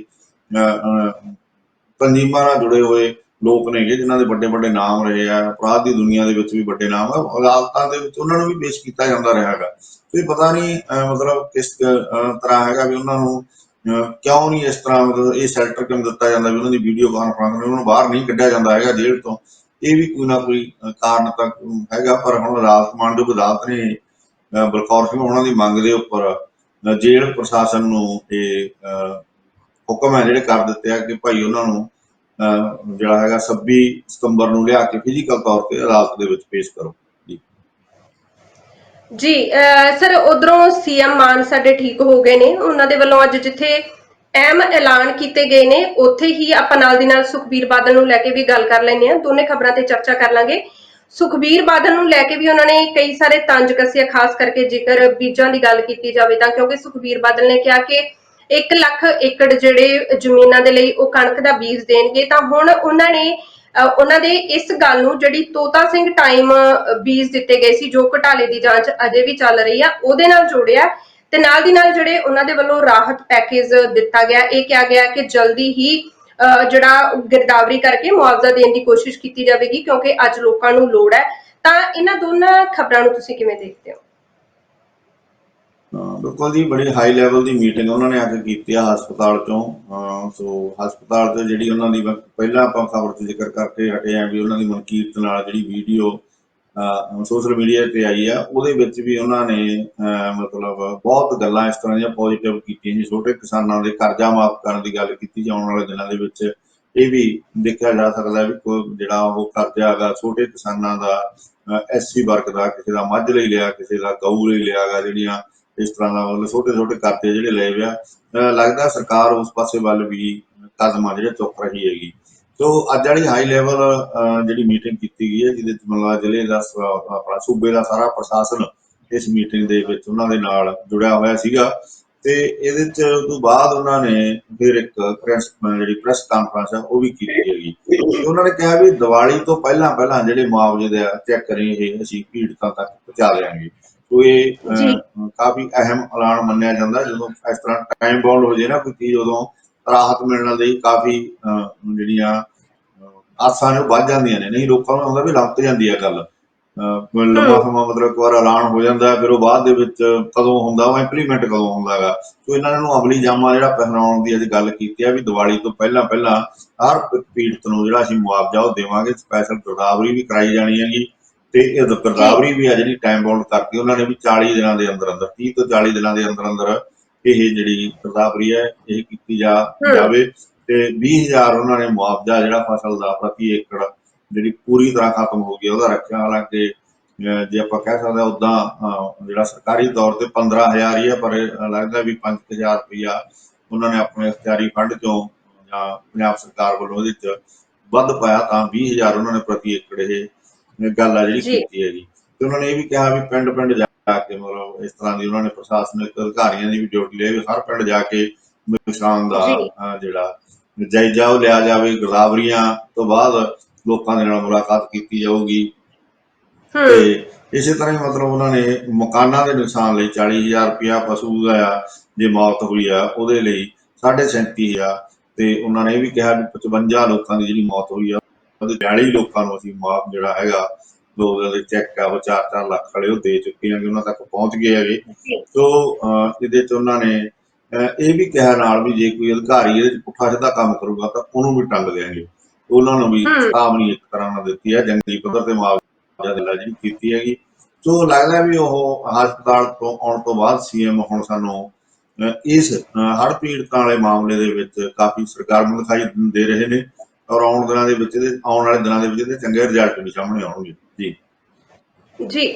ਤਨਜੀਮਾਂ ਨਾਲ ਜੁੜੇ ਹੋਏ ਲੋਕ ਨੇਗੇ ਜਿਨ੍ਹਾਂ ਦੇ ਵੱਡੇ ਵੱਡੇ ਨਾਮ ਰਹੇ ਆ। ਅਪਰਾਧ ਦੀ ਦੁਨੀਆ ਦੇ ਵਿੱਚ ਵੀ ਵੱਡੇ ਨਾਮ ਆ। ਅਦਾਲਤਾਂ ਦੇ ਵਿੱਚ ਉਹਨਾਂ ਨੂੰ ਵੀ ਪੇਸ਼ ਕੀਤਾ ਜਾਂਦਾ ਰਿਹਾ ਹੈਗਾ। ਤੇ ਪਤਾ ਨਹੀਂ ਮਤਲਬ ਕਿਸ ਤਰ੍ਹਾਂ ਹੈਗਾ ਵੀ ਉਹਨਾਂ ਨੂੰ ਕਿਉਂ ਨਹੀਂ ਇਸ ਤਰ੍ਹਾਂ ਮਤਲਬ ਇਹ ਸੈਲਟਰ ਕਿਉਂ ਦਿੱਤਾ ਜਾਂਦਾ ਵੀ ਉਹਨਾਂ ਦੀ ਵੀਡੀਓ ਕਾਨਫਰੰਸ ਨੂੰ ਉਹਨਾਂ ਨੂੰ ਬਾਹਰ ਨਹੀਂ ਕੱਢਿਆ ਜਾਂਦਾ ਹੈਗਾ ਜੇਲ੍ਹ ਤੋਂ। ਇਹ ਵੀ ਕੋਈ ਨਾ ਕੋਈ ਕਾਰਨ ਤੱਕ ਹੈਗਾ ਪਰ ਹੁਣ ਅਦਾਲਤ ਮਾਨਯੋਗ ਅਦਾਲਤ ਨੇ ਬਲਕੌਰ ਸਿੰਘ ਉਹਨਾਂ ਦੀ ਮੰਗ ਦੇ ਉੱਪਰ ਅਹ, ਜੇਲ੍ਹ ਪ੍ਰਸ਼ਾਸਨ ਨੂੰ ਇਹ ਹੁਕਮ ਹੈ ਜਿਹੜੇ ਕਰ ਦਿੱਤੇ ਆ ਕਿ ਭਾਈ ਉਹਨਾਂ ਨੂੰ ਜਿਹੜਾ ਹੈਗਾ 26 ਸਤੰਬਰ ਨੂੰ ਲਿਆ ਕੇ ਫਿਜ਼ੀਕਲ ਤੌਰ ਤੇ ਅਦਾਲਤ ਦੇ ਵਿੱਚ ਪੇਸ਼ ਕਰੋ। ਜੀ। ਸਰ, ਉਧਰੋਂ ਸੀਐਮ ਮਾਨ ਸਾਡੇ ਠੀਕ ਹੋ ਗਏ ਨੇ। ਉਹਨਾਂ ਦੇ ਵੱਲੋਂ ਅੱਜ ਜਿੱਥੇ ਅਹਿਮ ਐਲਾਨ ਕੀਤੇ ਗਏ ਨੇ, ਉੱਥੇ ਹੀ ਆਪਾਂ ਨਾਲ ਦੀ ਨਾਲ ਸੁਖਬੀਰ ਬਾਦਲ ਨੂੰ ਲੈ ਕੇ ਵੀ ਗੱਲ ਕਰ ਲੈਂਦੇ ਆ ਦੋਨੇ ਖਬਰਾਂ ਤੇ ਚਰਚਾ ਕਰ ਲਾਂਗੇ। ਸੁਖਬੀਰ ਬਾਦਲ ਨੂੰ ਲੈ ਕੇ ਵੀ ਉਹਨਾਂ ਨੇ ਕਈ ਸਾਰੇ ਤੰਜ ਕੱਸੇ ਖਾਸ ਕਰਕੇ ਜੇਕਰ ਬੀਜਾਂ ਦੀ ਗੱਲ ਕੀਤੀ ਜਾਵੇ ਤਾਂ, ਕਿਉਂਕਿ ਸੁਖਬੀਰ ਬਾਦਲ ਨੇ ਕਿਹਾ ਕਿ 1 ਲੱਖ ਏਕੜ ਜਿਹੜੇ ਜ਼ਮੀਨਾਂ ਦੇ ਲਈ ਉਹ ਕਣਕ ਦਾ ਬੀਜ ਦੇਣਗੇ, ਤਾਂ ਹੁਣ ਉਹਨਾਂ ਨੇ ਉਹਨਾਂ ਦੇ ਇਸ ਗੱਲ ਨੂੰ ਜਿਹੜੀ ਤੋਤਾ ਸਿੰਘ ਟਾਈਮ ਬੀਜ ਦਿੱਤੇ ਗਏ ਸੀ, ਜੋ ਘਟਾਲੇ ਦੀ ਜਾਂਚ ਅਜੇ ਵੀ ਚੱਲ ਰਹੀ ਆ, ਉਹਦੇ ਨਾਲ ਜੋੜਿਆ ਤੇ ਨਾਲ ਦੀ ਨਾਲ ਜਿਹੜੇ ਉਹਨਾਂ ਦੇ ਵੱਲੋਂ ਰਾਹਤ ਪੈਕੇਜ ਦਿੱਤਾ ਗਿਆ, ਇਹ ਕਿਹਾ ਗਿਆ ਕਿ ਜਲਦੀ ਹੀ ਜਿਹੜਾ ਗਿਰਦਾਵਰੀ ਕਰਕੇ ਮੁਆਵਜ਼ਾ ਦੇਣ ਦੀ ਕੋਸ਼ਿਸ਼ ਕੀਤੀ ਜਾਵੇਗੀ ਕਿਉਂਕਿ ਅੱਜ ਲੋਕਾਂ ਨੂੰ ਲੋੜ ਹੈ। ਤਾਂ ਇਹਨਾਂ ਦੋਨਾਂ ਖਬਰਾਂ ਨੂੰ ਤੁਸੀਂ ਕਿਵੇਂ ਦੇਖਦੇ ਹੋ? ਬਿਲਕੁਲ ਜੀ, ਬੜੀ ਹਾਈ ਲੈਵਲ ਦੀ ਮੀਟਿੰਗ ਉਹਨਾਂ ਨੇ ਆ ਕੇ ਕੀਤੀ ਆ ਹਸਪਤਾਲ ਚੋਂ। ਸੋ ਹਸਪਤਾਲ ਤੇ ਜਿਹੜੀ ਉਹਨਾਂ ਦੀ ਪਹਿਲਾਂ ਆਪਾਂ ਖਬਰ ਤੇ ਜ਼ਿਕਰ ਕਰਕੇ ਹਟੇ ਆ ਵੀ ਉਹਨਾਂ ਦੀ ਮਨਕੀਰਤ ਨਾਲ ਜਿਹੜੀ ਵੀਡੀਓ ਸੋਸ਼ਲ ਮੀਡੀਆ ਤੇ ਆਈ ਆ, ਉਹਦੇ ਵਿੱਚ ਵੀ ਉਹਨਾਂ ਨੇ ਮਤਲਬ ਬਹੁਤ ਗੱਲਾਂ ਇਸ ਤਰ੍ਹਾਂ ਦੀਆਂ ਪੋਜ਼ਿਟਿਵ ਕੀਤੀਆਂ ਜੀ। ਛੋਟੇ ਕਿਸਾਨਾਂ ਦੇ ਕਰਜ਼ਾ ਮਾਫ ਕਰਨ ਦੀ ਗੱਲ ਕੀਤੀ ਜਾਣ ਵਾਲੇ ਦਿਨਾਂ ਦੇ ਵਿੱਚ ਇਹ ਵੀ ਦੇਖਿਆ ਜਾ ਸਕਦਾ ਵੀ ਕੋਈ ਜਿਹੜਾ ਉਹ ਕਰਜ਼ਾ ਹੈਗਾ, ਛੋਟੇ ਕਿਸਾਨਾਂ ਦਾ ਐਸਸੀ ਵਰਗ ਦਾ, ਕਿਸੇ ਦਾ ਮੱਝ ਲਈ ਲਿਆ, ਕਿਸੇ ਦਾ ਗਊ ਲਈ ਲਿਆ ਗਾ ਜਿਹੜੀਆਂ ਇਸ ਤਰ੍ਹਾਂ ਦਾ ਮਤਲਬ ਛੋਟੇ ਛੋਟੇ ਕਰਜ਼ੇ ਜਿਹੜੇ ਲਏ ਵਿਆ ਲੱਗਦਾ ਸਰਕਾਰ ਉਸ ਪਾਸੇ ਵੱਲ ਵੀ ਕਦਮ ਜਿਹੜੇ ਚੁੱਕ ਰਹੀ ਹੈਗੀ। ਸੋ ਅੱਜ ਵਾਲੀ ਹਾਈ ਲੈਵਲ ਜਿਹੜੀ ਮੀਟਿੰਗ ਕੀਤੀ ਗਈ ਹੈ, ਜਿਹਦੇ ਚ ਮਤਲਬ ਜ਼ਿਲ੍ਹੇ ਦਾ ਆਪਣਾ ਸੂਬੇ ਦਾ ਸਾਰਾ ਪ੍ਰਸ਼ਾਸਨ ਇਸ ਮੀਟਿੰਗ ਦੇ ਵਿੱਚ ਉਹਨਾਂ ਦੇ ਨਾਲ ਜੁੜਿਆ ਹੋਇਆ ਸੀਗਾ। ਤੇ ਇਹਦੇ ਚ ਤੋਂ ਬਾਅਦ ਉਹਨਾਂ ਨੇ ਫਿਰ ਇੱਕ ਪ੍ਰੈਸ ਜਿਹੜੀ ਪ੍ਰੈਸ ਕਾਨਫਰੰਸ ਹੈ ਉਹ ਵੀ ਕੀਤੀ ਹੈਗੀ। ਤੇ ਉਹਨਾਂ ਨੇ ਕਿਹਾ ਵੀ ਦੀਵਾਲੀ ਤੋਂ ਪਹਿਲਾਂ ਪਹਿਲਾਂ ਜਿਹੜੇ ਮੁਆਵਜ਼ੇ ਦੇ ਚੈੱਕ ਕਰੇ ਇਹ ਅਸੀਂ ਪੀੜਤਾਂ ਤੱਕ ਪਹੁੰਚਾ ਦੇਵਾਂਗੇ ਸੋ ਇਹ। ਕਾਫੀ ਅਹਿਮ ਐਲਾਨ ਮੰਨਿਆ ਜਾਂਦਾ ਜਦੋਂ ਇਸ ਤਰ੍ਹਾਂ ਟਾਈਮ ਬਾਉਂਡ ਹੋ ਜੇ ਨਾ ਕੋਈ ਚੀਜ਼ ਉਦੋਂ ਰਾਹਤ ਮਿਲਣ ਲਈ ਕਾਫੀ ਜਿਹੜੀਆਂ ਆਸਾਂ ਨੇ ਵੱਧ ਜਾਂਦੀਆਂ ਨੇ ਨਹੀਂ ਲੋਕਾਂ ਨੂੰ ਹੁੰਦਾ ਵੀ ਲੱਗ ਜਾਂਦੀ ਹੈ ਗੱਲ ਲੰਬਾ। ਸਮਾਂ ਮਤਲਬ ਇੱਕ ਵਾਰ ਐਲਾਨ ਹੋ ਜਾਂਦਾ ਫਿਰ ਉਹ ਬਾਅਦ ਦੇ ਵਿੱਚ ਕਦੋਂ ਹੁੰਦਾ ਉਹ ਇੰਪਲੀਮੈਂਟ ਕਦੋਂ ਹੁੰਦਾ ਹੈਗਾ ਸੋ ਇਹਨਾਂ ਨੂੰ ਅਮਲੀ ਜਾਮਾ ਜਿਹੜਾ ਪਹਿਰਾਉਣ ਦੀ ਅੱਜ ਗੱਲ ਕੀਤੀ ਹੈ ਵੀ ਦੀਵਾਲੀ ਤੋਂ ਪਹਿਲਾਂ ਪਹਿਲਾਂ ਹਰ ਪੀੜਤ ਨੂੰ ਜਿਹੜਾ ਅਸੀਂ ਮੁਆਵਜ਼ਾ ਉਹ ਦੇਵਾਂਗੇ ਸਪੈਸ਼ਲ ਗਰਦਾਵਰੀ ਵੀ ਕਰਾਈ ਜਾਣੀ ਹੈਗੀ ਤੇ ਇਹ ਗਰਦਾਵਰੀ ਵੀ ਆ ਜਿਹੜੀ ਟਾਈਮ ਬਾਉਂਡ ਕਰਤੀ ਉਹਨਾਂ ਨੇ ਵੀ 40 ਦਿਨਾਂ ਦੇ ਅੰਦਰ ਅੰਦਰ 30 ਤੋਂ 40 ਦਿਨਾਂ ਦੇ ਅੰਦਰ ਅੰਦਰ ਇਹ ਜਿਹੜੀ ਗਰਦਾਵਰੀ ਹੈ ਇਹ ਕੀਤੀ ਜਾ। ਜਾਵੇ ਤੇ 20000 ਉਹਨਾਂ ਨੇ ਮੁਆਵਜ਼ਾ ਜਿਹੜਾ ਫਸਲ ਦਾ ਪ੍ਰਤੀ ਏਕੜ ਜਿਹੜੀ ਪੂਰੀ ਤਰ੍ਹਾਂ ਖਤਮ ਹੋ ਗਈ ਉਹਦਾ ਰੱਖਿਆ ਹਾਲਾਂਕਿ ਜੇ ਆਪਾਂ ਕਹਿ ਸਕਦੇ ਉਦਾਂ ਜਿਹੜਾ ਸਰਕਾਰੀ ਤੌਰ ਤੇ 15000 ਹੀ ਹੈ ਪਰ ਲੱਗਦਾ ਵੀ 5000 ਰੁਪਇਆ ਉਹਨਾਂ ਨੇ ਆਪਣੇ ਇਖਤਿਆਰੀ ਫੰਡ ਚੋਂ ਜਾਂ ਪੰਜਾਬ ਸਰਕਾਰ ਵੱਲੋਂ ਉਹਦੇ ਚ ਵੱਧ ਪਾਇਆ ਤਾਂ 20000 ਉਹਨਾਂ ਨੇ ਪ੍ਰਤੀ ਏਕੜ ਇਹ ਗੱਲ ਆ ਜਿਹੜੀ। ਕੀਤੀ ਹੈਗੀ ਤੇ ਉਹਨਾਂ ਨੇ ਇਹ ਵੀ ਕਿਹਾ ਵੀ ਪਿੰਡ ਪਿੰਡ ਜਾ ਕੇ ਮਤਲਬ ਇਸ ਤਰ੍ਹਾਂ ਦੀ ਉਹਨਾਂ ਨੇ ਪ੍ਰਸ਼ਾਸਨਿਕ ਅਧਿਕਾਰੀਆਂ ਦੀ ਵੀ ਡਿਊਟੀ ਲਈ ਵੀ ਹਰ ਪਿੰਡ ਜਾ ਕੇ ਕਿਸਾਨ ਦਾ ਜਿਹੜਾ ਜਾਇਜ਼ਾ ਉਹ ਲਿਆ ਜਾਵੇ ਗਦਾਵਰੀਆਂ ਤੋਂ ਬਾਅਦ ਲੋਕਾਂ ਦੇ ਨਾਲ ਮੁਲਾਕਾਤ ਕੀਤੀ ਜਾਊਗੀ। ਤੇ ਇਸੇ ਤਰ੍ਹਾਂ ਹੀ ਮਤਲਬ ਉਹਨਾਂ ਨੇ ਮਕਾਨਾਂ ਦੇ ਨੁਕਸਾਨ ਲਈ 40000 ਰੁਪਇਆ ਪਸ਼ੂ ਦਾ ਜੇ ਮੌਤ ਹੋਈ ਆ ਉਹਦੇ ਲਈ 3.5 ਆ ਤੇ ਉਹਨਾਂ ਨੇ ਇਹ ਵੀ ਕਿਹਾ ਵੀ 55 ਲੋਕਾਂ ਦੀ ਜਿਹੜੀ ਮੌਤ ਹੋਈ ਆ ਉਹਦੇ 42 ਲੋਕਾਂ ਨੂੰ ਅਸੀਂ ਮੁਆਵਜ਼ਾ ਜਿਹੜਾ ਹੈਗਾ ਲੋਕਾਂ ਦੇ ਚੈੱਕ ਆ ਉਹ 4-4 ਲੱਖ ਵਾਲੇ ਉਹ ਦੇ ਚੁੱਕੇ ਆਂਗੇ ਉਹਨਾਂ ਤੱਕ ਪਹੁੰਚ ਗਏ ਹੈਗੇ। ਸੋ ਇਹਦੇ ਚ ਉਹਨਾਂ ਨੇ ਇਹ ਵੀ ਕਿਹਾ ਨਾਲ ਵੀ ਜੇ ਕੋਈ ਅਧਿਕਾਰੀ ਇਹਦੇ ਚ ਪੁੱਠਾ ਸਿੱਧਾ ਕੰਮ ਕਰੂਗਾ ਤਾਂ ਉਹਨੂੰ ਵੀ ਟੰਗ ਦੇਣਗੇ। ਉਹਨਾਂ ਨੂੰ ਵੀ ਹਮ। ਚੇਤਾਵਨੀ ਇੱਕ ਤਰ੍ਹਾਂ ਨਾਲ ਦਿੱਤੀ ਹੈ ਜੰਗੀ ਪੱਧਰ ਤੇ ਮੁਆਵਜ਼ਾ ਦੇਣਾ ਜਿਹੜੀ ਕੀਤੀ ਹੈਗੀ। ਸੋ ਲੱਗਦਾ ਵੀ ਉਹ ਹਸਪਤਾਲ ਤੋਂ ਆਉਣ ਤੋਂ ਬਾਅਦ ਸੀਐਮ ਹੁਣ ਸਾਨੂੰ ਇਸ ਹੜ ਪੀੜਤਾਂ ਵਾਲੇ ਮਾਮਲੇ ਦੇ ਵਿੱਚ ਕਾਫੀ ਸਰਕਾਰਮੰਦ ਦਿਖਾਈ ਦੇ ਰਹੇ ਨੇ। ਔਰ ਆਉਣ ਦਿਨਾਂ ਦੇ ਵਿੱਚ ਇਹਦੇ, ਆਉਣ ਵਾਲੇ ਦਿਨਾਂ ਦੇ ਵਿੱਚ ਇਹਦੇ ਚੰਗੇ ਰਿਜ਼ਲਟ ਵੀ ਸਾਹਮਣੇ ਆਉਣਗੇ। ਜੀ। ਜੀ।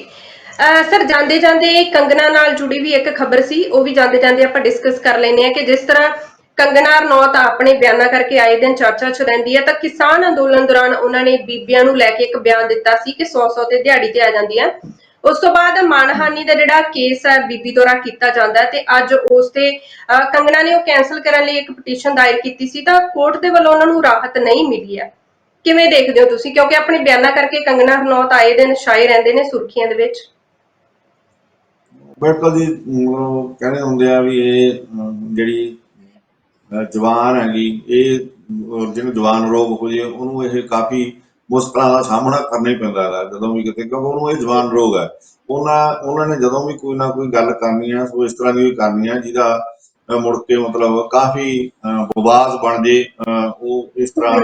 ਸਰ, ਜਾਂਦੇ ਜਾਂਦੇ ਕੰਗਨਾ ਨਾਲ ਜੁੜੀ ਵੀ ਇੱਕ ਖਬਰ ਸੀ, ਉਹ ਵੀ ਜਾਂਦੇ ਜਾਂਦੇ ਆਪਾਂ ਡਿਸਕਸ ਕਰ ਲੈਨੇ ਆ ਕਿ ਜਿਸ ਤਰ੍ਹਾਂ ਕੰਗਨਾ, ਰਣੌਤ ਆਪਣੇ ਬਿਆਨਾਂ ਕਰਕੇ ਆਏ ਦਿਨ ਚਰਚਾ 'ਚ ਰਹਿੰਦੀ ਹੈ ਤਾਂ ਕਿਸਾਨ ਅੰਦੋਲਨ ਦੌਰਾਨ ਉਹਨਾਂ ਨੇ ਬੀਬੀਆਂ ਨੂੰ ਲੈ ਕੇ ਇੱਕ ਬਿਆਨ ਦਿੱਤਾ ਸੀ ਕਿ 100-100 ਤੇ ਦਿਹਾੜੀ ਤੇ ਆ ਜਾਂਦੀਆਂ ਉਸ ਤੋਂ ਬਾਅਦ ਮਾਨਹਾਨੀ ਦਾ ਜਿਹੜਾ ਕੇਸ ਹੈ ਬੀਬੀ ਦੁਆਰਾ ਕੀਤਾ ਜਾਂਦਾ ਤੇ ਅੱਜ ਉਸ ਤੇ, ਅਹ ਨੇ ਉਹ ਕੈਨਸਲ ਕਰਨ ਲਈ ਇੱਕ ਪਟੀਸ਼ਨ ਦਾਇਰ ਕੀਤੀ ਸੀ ਤਾਂ ਕੋਰਟ ਦੇ ਵੱਲੋਂ ਉਹਨਾਂ ਨੂੰ ਰਾਹਤ ਨਹੀਂ ਮਿਲੀ ਹੈ। ਕਿਵੇਂ ਦੇਖਦੇ ਹੋ ਤੁਸੀਂ? ਕਿਉਂਕਿ ਆਪਣੇ ਬਿਆਨਾਂ ਕਰਕੇ ਕੰਗਣਾ ਰਣੌਤ ਆਏ ਦਿਨ ਛਾਏ ਰਹਿੰਦੇ ਨੇ ਸੁਰਖੀਆਂ ਦੇ ਵਿੱਚ। ਬਿਲਕੁਲ ਜੀ ਕਹਿੰਦੇ ਹੁੰਦੇ ਆ ਵੀ ਇਹ ਜਿਹੜੀ ਜਵਾਨ ਹੈਗੀ, ਇਹ ਜਿਹਨੂੰ ਜਵਾਨ ਰੋਗ ਹੋ ਜੇ, ਉਹਨੂੰ ਇਹ ਕਾਫੀ ਮੁਸ਼ਕਲਾਂ ਦਾ ਸਾਹਮਣਾ ਕਰਨਾ ਹੀ ਪੈਂਦਾ ਹੈ ਜਦੋਂ ਵੀ ਕਿਤੇ ਕਿਉਂਕਿ ਉਹਨੂੰ ਇਹ ਜਵਾਨ ਰੋਗ ਹੈ। ਉਹਨਾਂ ਉਹਨਾਂ ਨੇ ਜਦੋਂ ਵੀ ਕੋਈ ਨਾ ਕੋਈ ਗੱਲ ਕਰਨੀ ਆ ਸੋ ਇਸ ਤਰ੍ਹਾਂ ਦੀ ਵੀ ਕਰਨੀ ਆ ਜਿਹਦਾ ਮੁੜ ਕੇ ਮਤਲਬ ਕਾਫੀ ਵਿਵਾਦ ਬਣ ਜੇ ਉਹ ਇਸ ਤਰ੍ਹਾਂ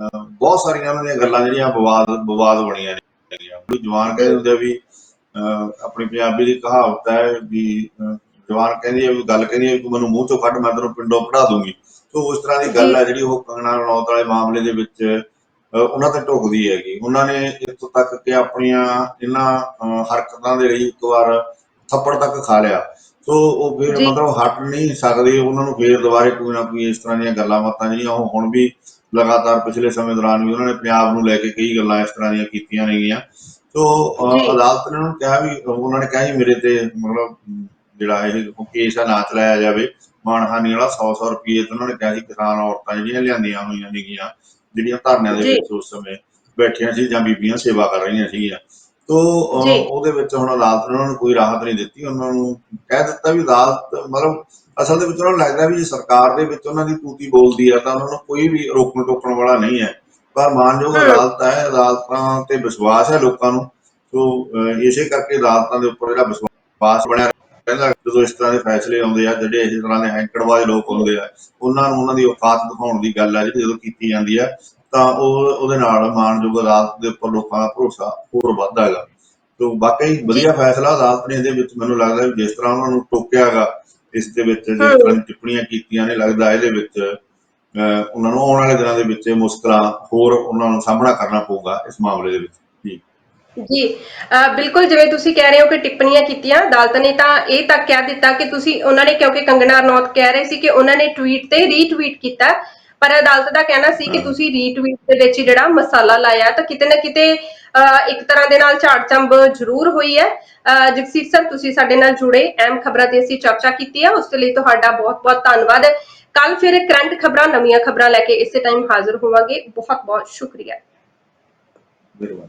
ਬਹੁਤ ਸਾਰੀਆਂ ਉਹਨਾਂ ਦੀਆਂ ਗੱਲਾਂ ਜਿਹੜੀਆਂ ਵਿਵਾਦ ਵਿਵਾਦ ਬਣੀਆਂ ਨੇ। ਕੋਈ ਜਵਾਨ ਕਹਿੰਦੇ ਹੁੰਦੇ ਵੀ ਆਪਣੀ ਪੰਜਾਬੀ ਦੀ ਕਹਾਵਤ ਹੈ ਵੀ ਜਵਾਨ ਕਹਿੰਦੀ ਹੈ ਵੀ ਗੱਲ ਕਹਿੰਦੀ ਹੈ ਵੀ ਤੂੰ ਮੈਨੂੰ ਮੂੰਹ ਚੋਂ ਕੱਢ ਮੈਂ ਤੈਨੂੰ ਪਿੰਡੋਂ ਪੜਾ ਦੂੰਗੀ। ਸੋ ਉਸ ਤਰ੍ਹਾਂ ਦੀ ਗੱਲ ਹੈ ਜਿਹੜੀ ਉਹ ਕੰਗਣਾ ਰਣੌਤ ਵਾਲੇ ਮਾਮਲੇ ਦੇ ਵਿੱਚ ਉਹਨਾਂ ਤੇ ਢੁਕਦੀ ਹੈਗੀ। ਉਹਨਾਂ ਨੇ ਇੱਥੋਂ ਤੱਕ ਕਿ ਆਪਣੀਆਂ ਇਹਨਾਂ ਹਰਕਤਾਂ ਦੇ ਲਈ ਇੱਕ ਵਾਰ ਥੱਪੜ ਤੱਕ ਖਾ ਲਿਆ। ਸੋ ਉਹ ਫਿਰ। ਮਤਲਬ ਹਟ ਨਹੀਂ ਸਕਦੇ ਉਹਨਾਂ ਨੂੰ ਫੇਰ ਦੁਬਾਰੇ ਕੋਈ ਨਾ ਕੋਈ ਇਸ ਤਰ੍ਹਾਂ ਦੀਆਂ ਗੱਲਾਂ ਬਾਤਾਂ ਜਿਹੜੀਆਂ ਉਹ ਹੁਣ ਵੀ ਲਗਾਤਾਰ ਪਿਛਲੇ ਸਮੇਂ ਦੌਰਾਨ ਵੀ ਉਹਨਾਂ ਨੇ ਪੰਜਾਬ ਨੂੰ ਲੈ ਕੇ ਕਈ ਗੱਲਾਂ ਇਸ ਤਰ੍ਹਾਂ ਦੀਆਂ ਕੀਤੀਆਂ ਨੇਗੀਆਂ। ਸੋ। ਅਦਾਲਤ ਨੇ ਉਹਨਾਂ ਨੂੰ ਕਿਹਾ ਵੀ ਉਹਨਾਂ ਨੇ ਕਿਹਾ ਜੀ ਮੇਰੇ ਤੇ ਮਤਲਬ ਜਿਹੜਾ ਇਹ ਕੇਸ ਆ ਨਾ ਚਲਾਇਆ ਜਾਵੇ। ਮਾਨਹਾਨੀ ਵਾਲਾ 100 100 ਰੁਪਏ ਤੇ ਉਹਨਾਂ ਨੇ ਕਿਹਾ ਸੀ ਕਿਸਾਨ ਔਰਤਾਂ ਜਿਹੜੀਆਂ ਲਿਆਂਦੀਆਂ ਹੋਈਆਂ ਨੇਗੀਆਂ। ਜਿਹੜੀਆਂ ਧਰਨਿਆਂ ਦੇ। ਵਿੱਚ ਉਸ ਸਮੇਂ ਬੈਠੀਆਂ ਸੀ ਜਾਂ ਬੀਬੀਆਂ ਸੇਵਾ ਕਰ ਰਹੀਆਂ ਸੀਗੀਆਂ ਤੋ। ਉਹਦੇ ਵਿੱਚ ਹੁਣ ਅਦਾਲਤ ਨੇ ਉਹਨਾਂ ਨੂੰ ਕੋਈ ਰਾਹਤ ਨਹੀਂ ਦਿੱਤੀ ਉਹਨਾਂ ਨੂੰ ਕਹਿ ਦਿੱਤਾ ਵੀ ਅਦਾਲਤ ਮਤਲਬ ਅਸਲ ਦੇ ਵਿੱਚ ਉਹਨਾਂ ਨੂੰ ਲੱਗਦਾ ਵੀ ਜੇ ਸਰਕਾਰ ਦੇ ਵਿੱਚ ਉਹਨਾਂ ਦੀ ਤੂਤੀ ਬੋਲਦੀ ਆ ਤਾਂ ਉਹਨਾਂ ਨੂੰ ਕੋਈ ਵੀ ਰੋਕਣ ਟੋਕਣ ਵਾਲਾ ਨਹੀਂ ਹੈ ਪਰ ਮਾਨਯੋਗ। ਅਦਾਲਤ ਹੈ ਅਦਾਲਤਾਂ ਤੇ ਵਿਸ਼ਵਾਸ ਹੈ ਲੋਕਾਂ ਨੂੰ ਸੋ ਇਸੇ ਕਰਕੇ ਅਦਾਲਤਾਂ ਦੇ ਉੱਪਰ ਜਿਹੜਾ ਵਿਸ਼ਵਾਸ ਬਣਿਆ ਰਹਿੰਦਾ ਜਦੋਂ ਇਸ ਤਰ੍ਹਾਂ ਦੇ ਫੈਸਲੇ ਆਉਂਦੇ ਆ ਜਿਹੜੇ ਇਸ ਤਰ੍ਹਾਂ ਦੇ ਹੈਂਕੜਵਾਜ ਲੋਕ ਹੁੰਦੇ ਆ ਉਹਨਾਂ ਨੂੰ ਉਹਨਾਂ ਦੀ ਔਕਾਤ ਦਿਖਾਉਣ ਦੀ ਗੱਲ ਆ ਜਿਹੜੀ ਜਦੋਂ ਕੀਤੀ ਜਾਂਦੀ ਆ ਤਾਂ ਉਹ ਉਹਦੇ ਨਾਲ ਮਾਨਯੋਗ ਅਦਾਲਤ ਦੇ ਉੱਪਰ ਲੋਕਾਂ ਦਾ ਭਰੋਸਾ ਹੋਰ ਵੱਧਦਾ ਹੈਗਾ। ਸੋ ਵਾਕਈ ਵਧੀਆ ਫੈਸਲਾ ਅਦਾਲਤ ਨੇ ਇਹਦੇ ਵਿੱਚ ਮੈਨੂੰ ਲੱਗਦਾ ਵੀ ਜਿਸ ਤਰ੍ਹਾਂ ਉਹਨਾਂ ਨੂੰ ਟੋਕਿਆਗਾ ਇਸ ਦੇ ਵਿੱਚ ਜਿਸ ਤਰ੍ਹਾਂ ਟਿੱਪਣੀਆਂ ਕੀਤੀਆਂ ਨੇ ਲੱਗਦਾ ਇਹਦੇ ਵਿੱਚ ਉਹਨਾਂ ਨੂੰ ਆਉਣ ਵਾਲੇ ਦਿਨਾਂ ਦੇ ਵਿੱਚ ਮੁਸ਼ਕਲਾਂ ਹੋਰ ਉਹਨਾਂ ਨੂੰ ਸਾਹਮਣਾ ਕਰਨਾ ਪਊਗਾ ਇਸ ਮਾਮਲੇ ਦੇ ਵਿੱਚ। ਜੀ। ਜੀ ਅਹ ਬਿਲਕੁਲ ਜਿਵੇਂ ਤੁਸੀਂ ਕਹਿ ਰਹੇ ਹੋ ਕਿ ਟਿੱਪਣੀਆਂ ਕੀਤੀਆਂ ਅਦਾਲਤ ਨੇ ਤਾਂ ਇਹ ਤੱਕ ਕਹਿ ਦਿੱਤਾ ਕਿ ਤੁਸੀਂ ਉਹਨਾਂ ਨੇ ਕਿਉਂਕਿ ਕੰਗਨਾ ਰਣੌਤ ਕਹਿ ਰਹੇ ਸੀ ਕਿ ਉਹਨਾਂ ਨੇ ਟਵੀਟ ਤੇ ਰੀਟਵੀਟ ਕੀਤਾ ਪਰ ਅਦਾਲਤ ਦਾ ਕਹਿਣਾ ਸੀ ਕਿ ਤੁਸੀਂ ਰੀਟਵੀਟ ਦੇ ਵਿੱਚ ਹੀ ਜਿਹੜਾ ਮਸਾਲਾ ਲਾਇਆ ਤਾਂ ਕਿਤੇ ਨਾ ਕਿਤੇ ਅਹ ਇੱਕ ਤਰ੍ਹਾਂ ਦੇ ਨਾਲ ਝਾੜਚੰਬ ਜ਼ਰੂਰ ਹੋਈ ਹੈ। ਅਹ ਜਗਸੀਰ ਸਰ ਤੁਸੀਂ ਸਾਡੇ ਨਾਲ ਜੁੜੇ ਅਹਿਮ ਖਬਰਾਂ ਤੇ ਅਸੀਂ ਚਰਚਾ ਕੀਤੀ ਹੈ ਉਸ ਦੇ ਲਈ ਤੁਹਾਡਾ ਬਹੁਤ-ਬਹੁਤ ਧੰਨਵਾਦ। ਕੱਲ ਫਿਰ ਕਰੰਟ ਖਬਰਾਂ ਨਵੀਆਂ ਖਬਰਾਂ ਲੈ ਕੇ ਇਸੇ ਟਾਈਮ ਹਾਜ਼ਰ ਹੋਵਾਂਗੇ। ਬਹੁਤ-ਬਹੁਤ ਸ਼ੁਕਰੀਆ। ਮਿਹਰਬਾਨੀ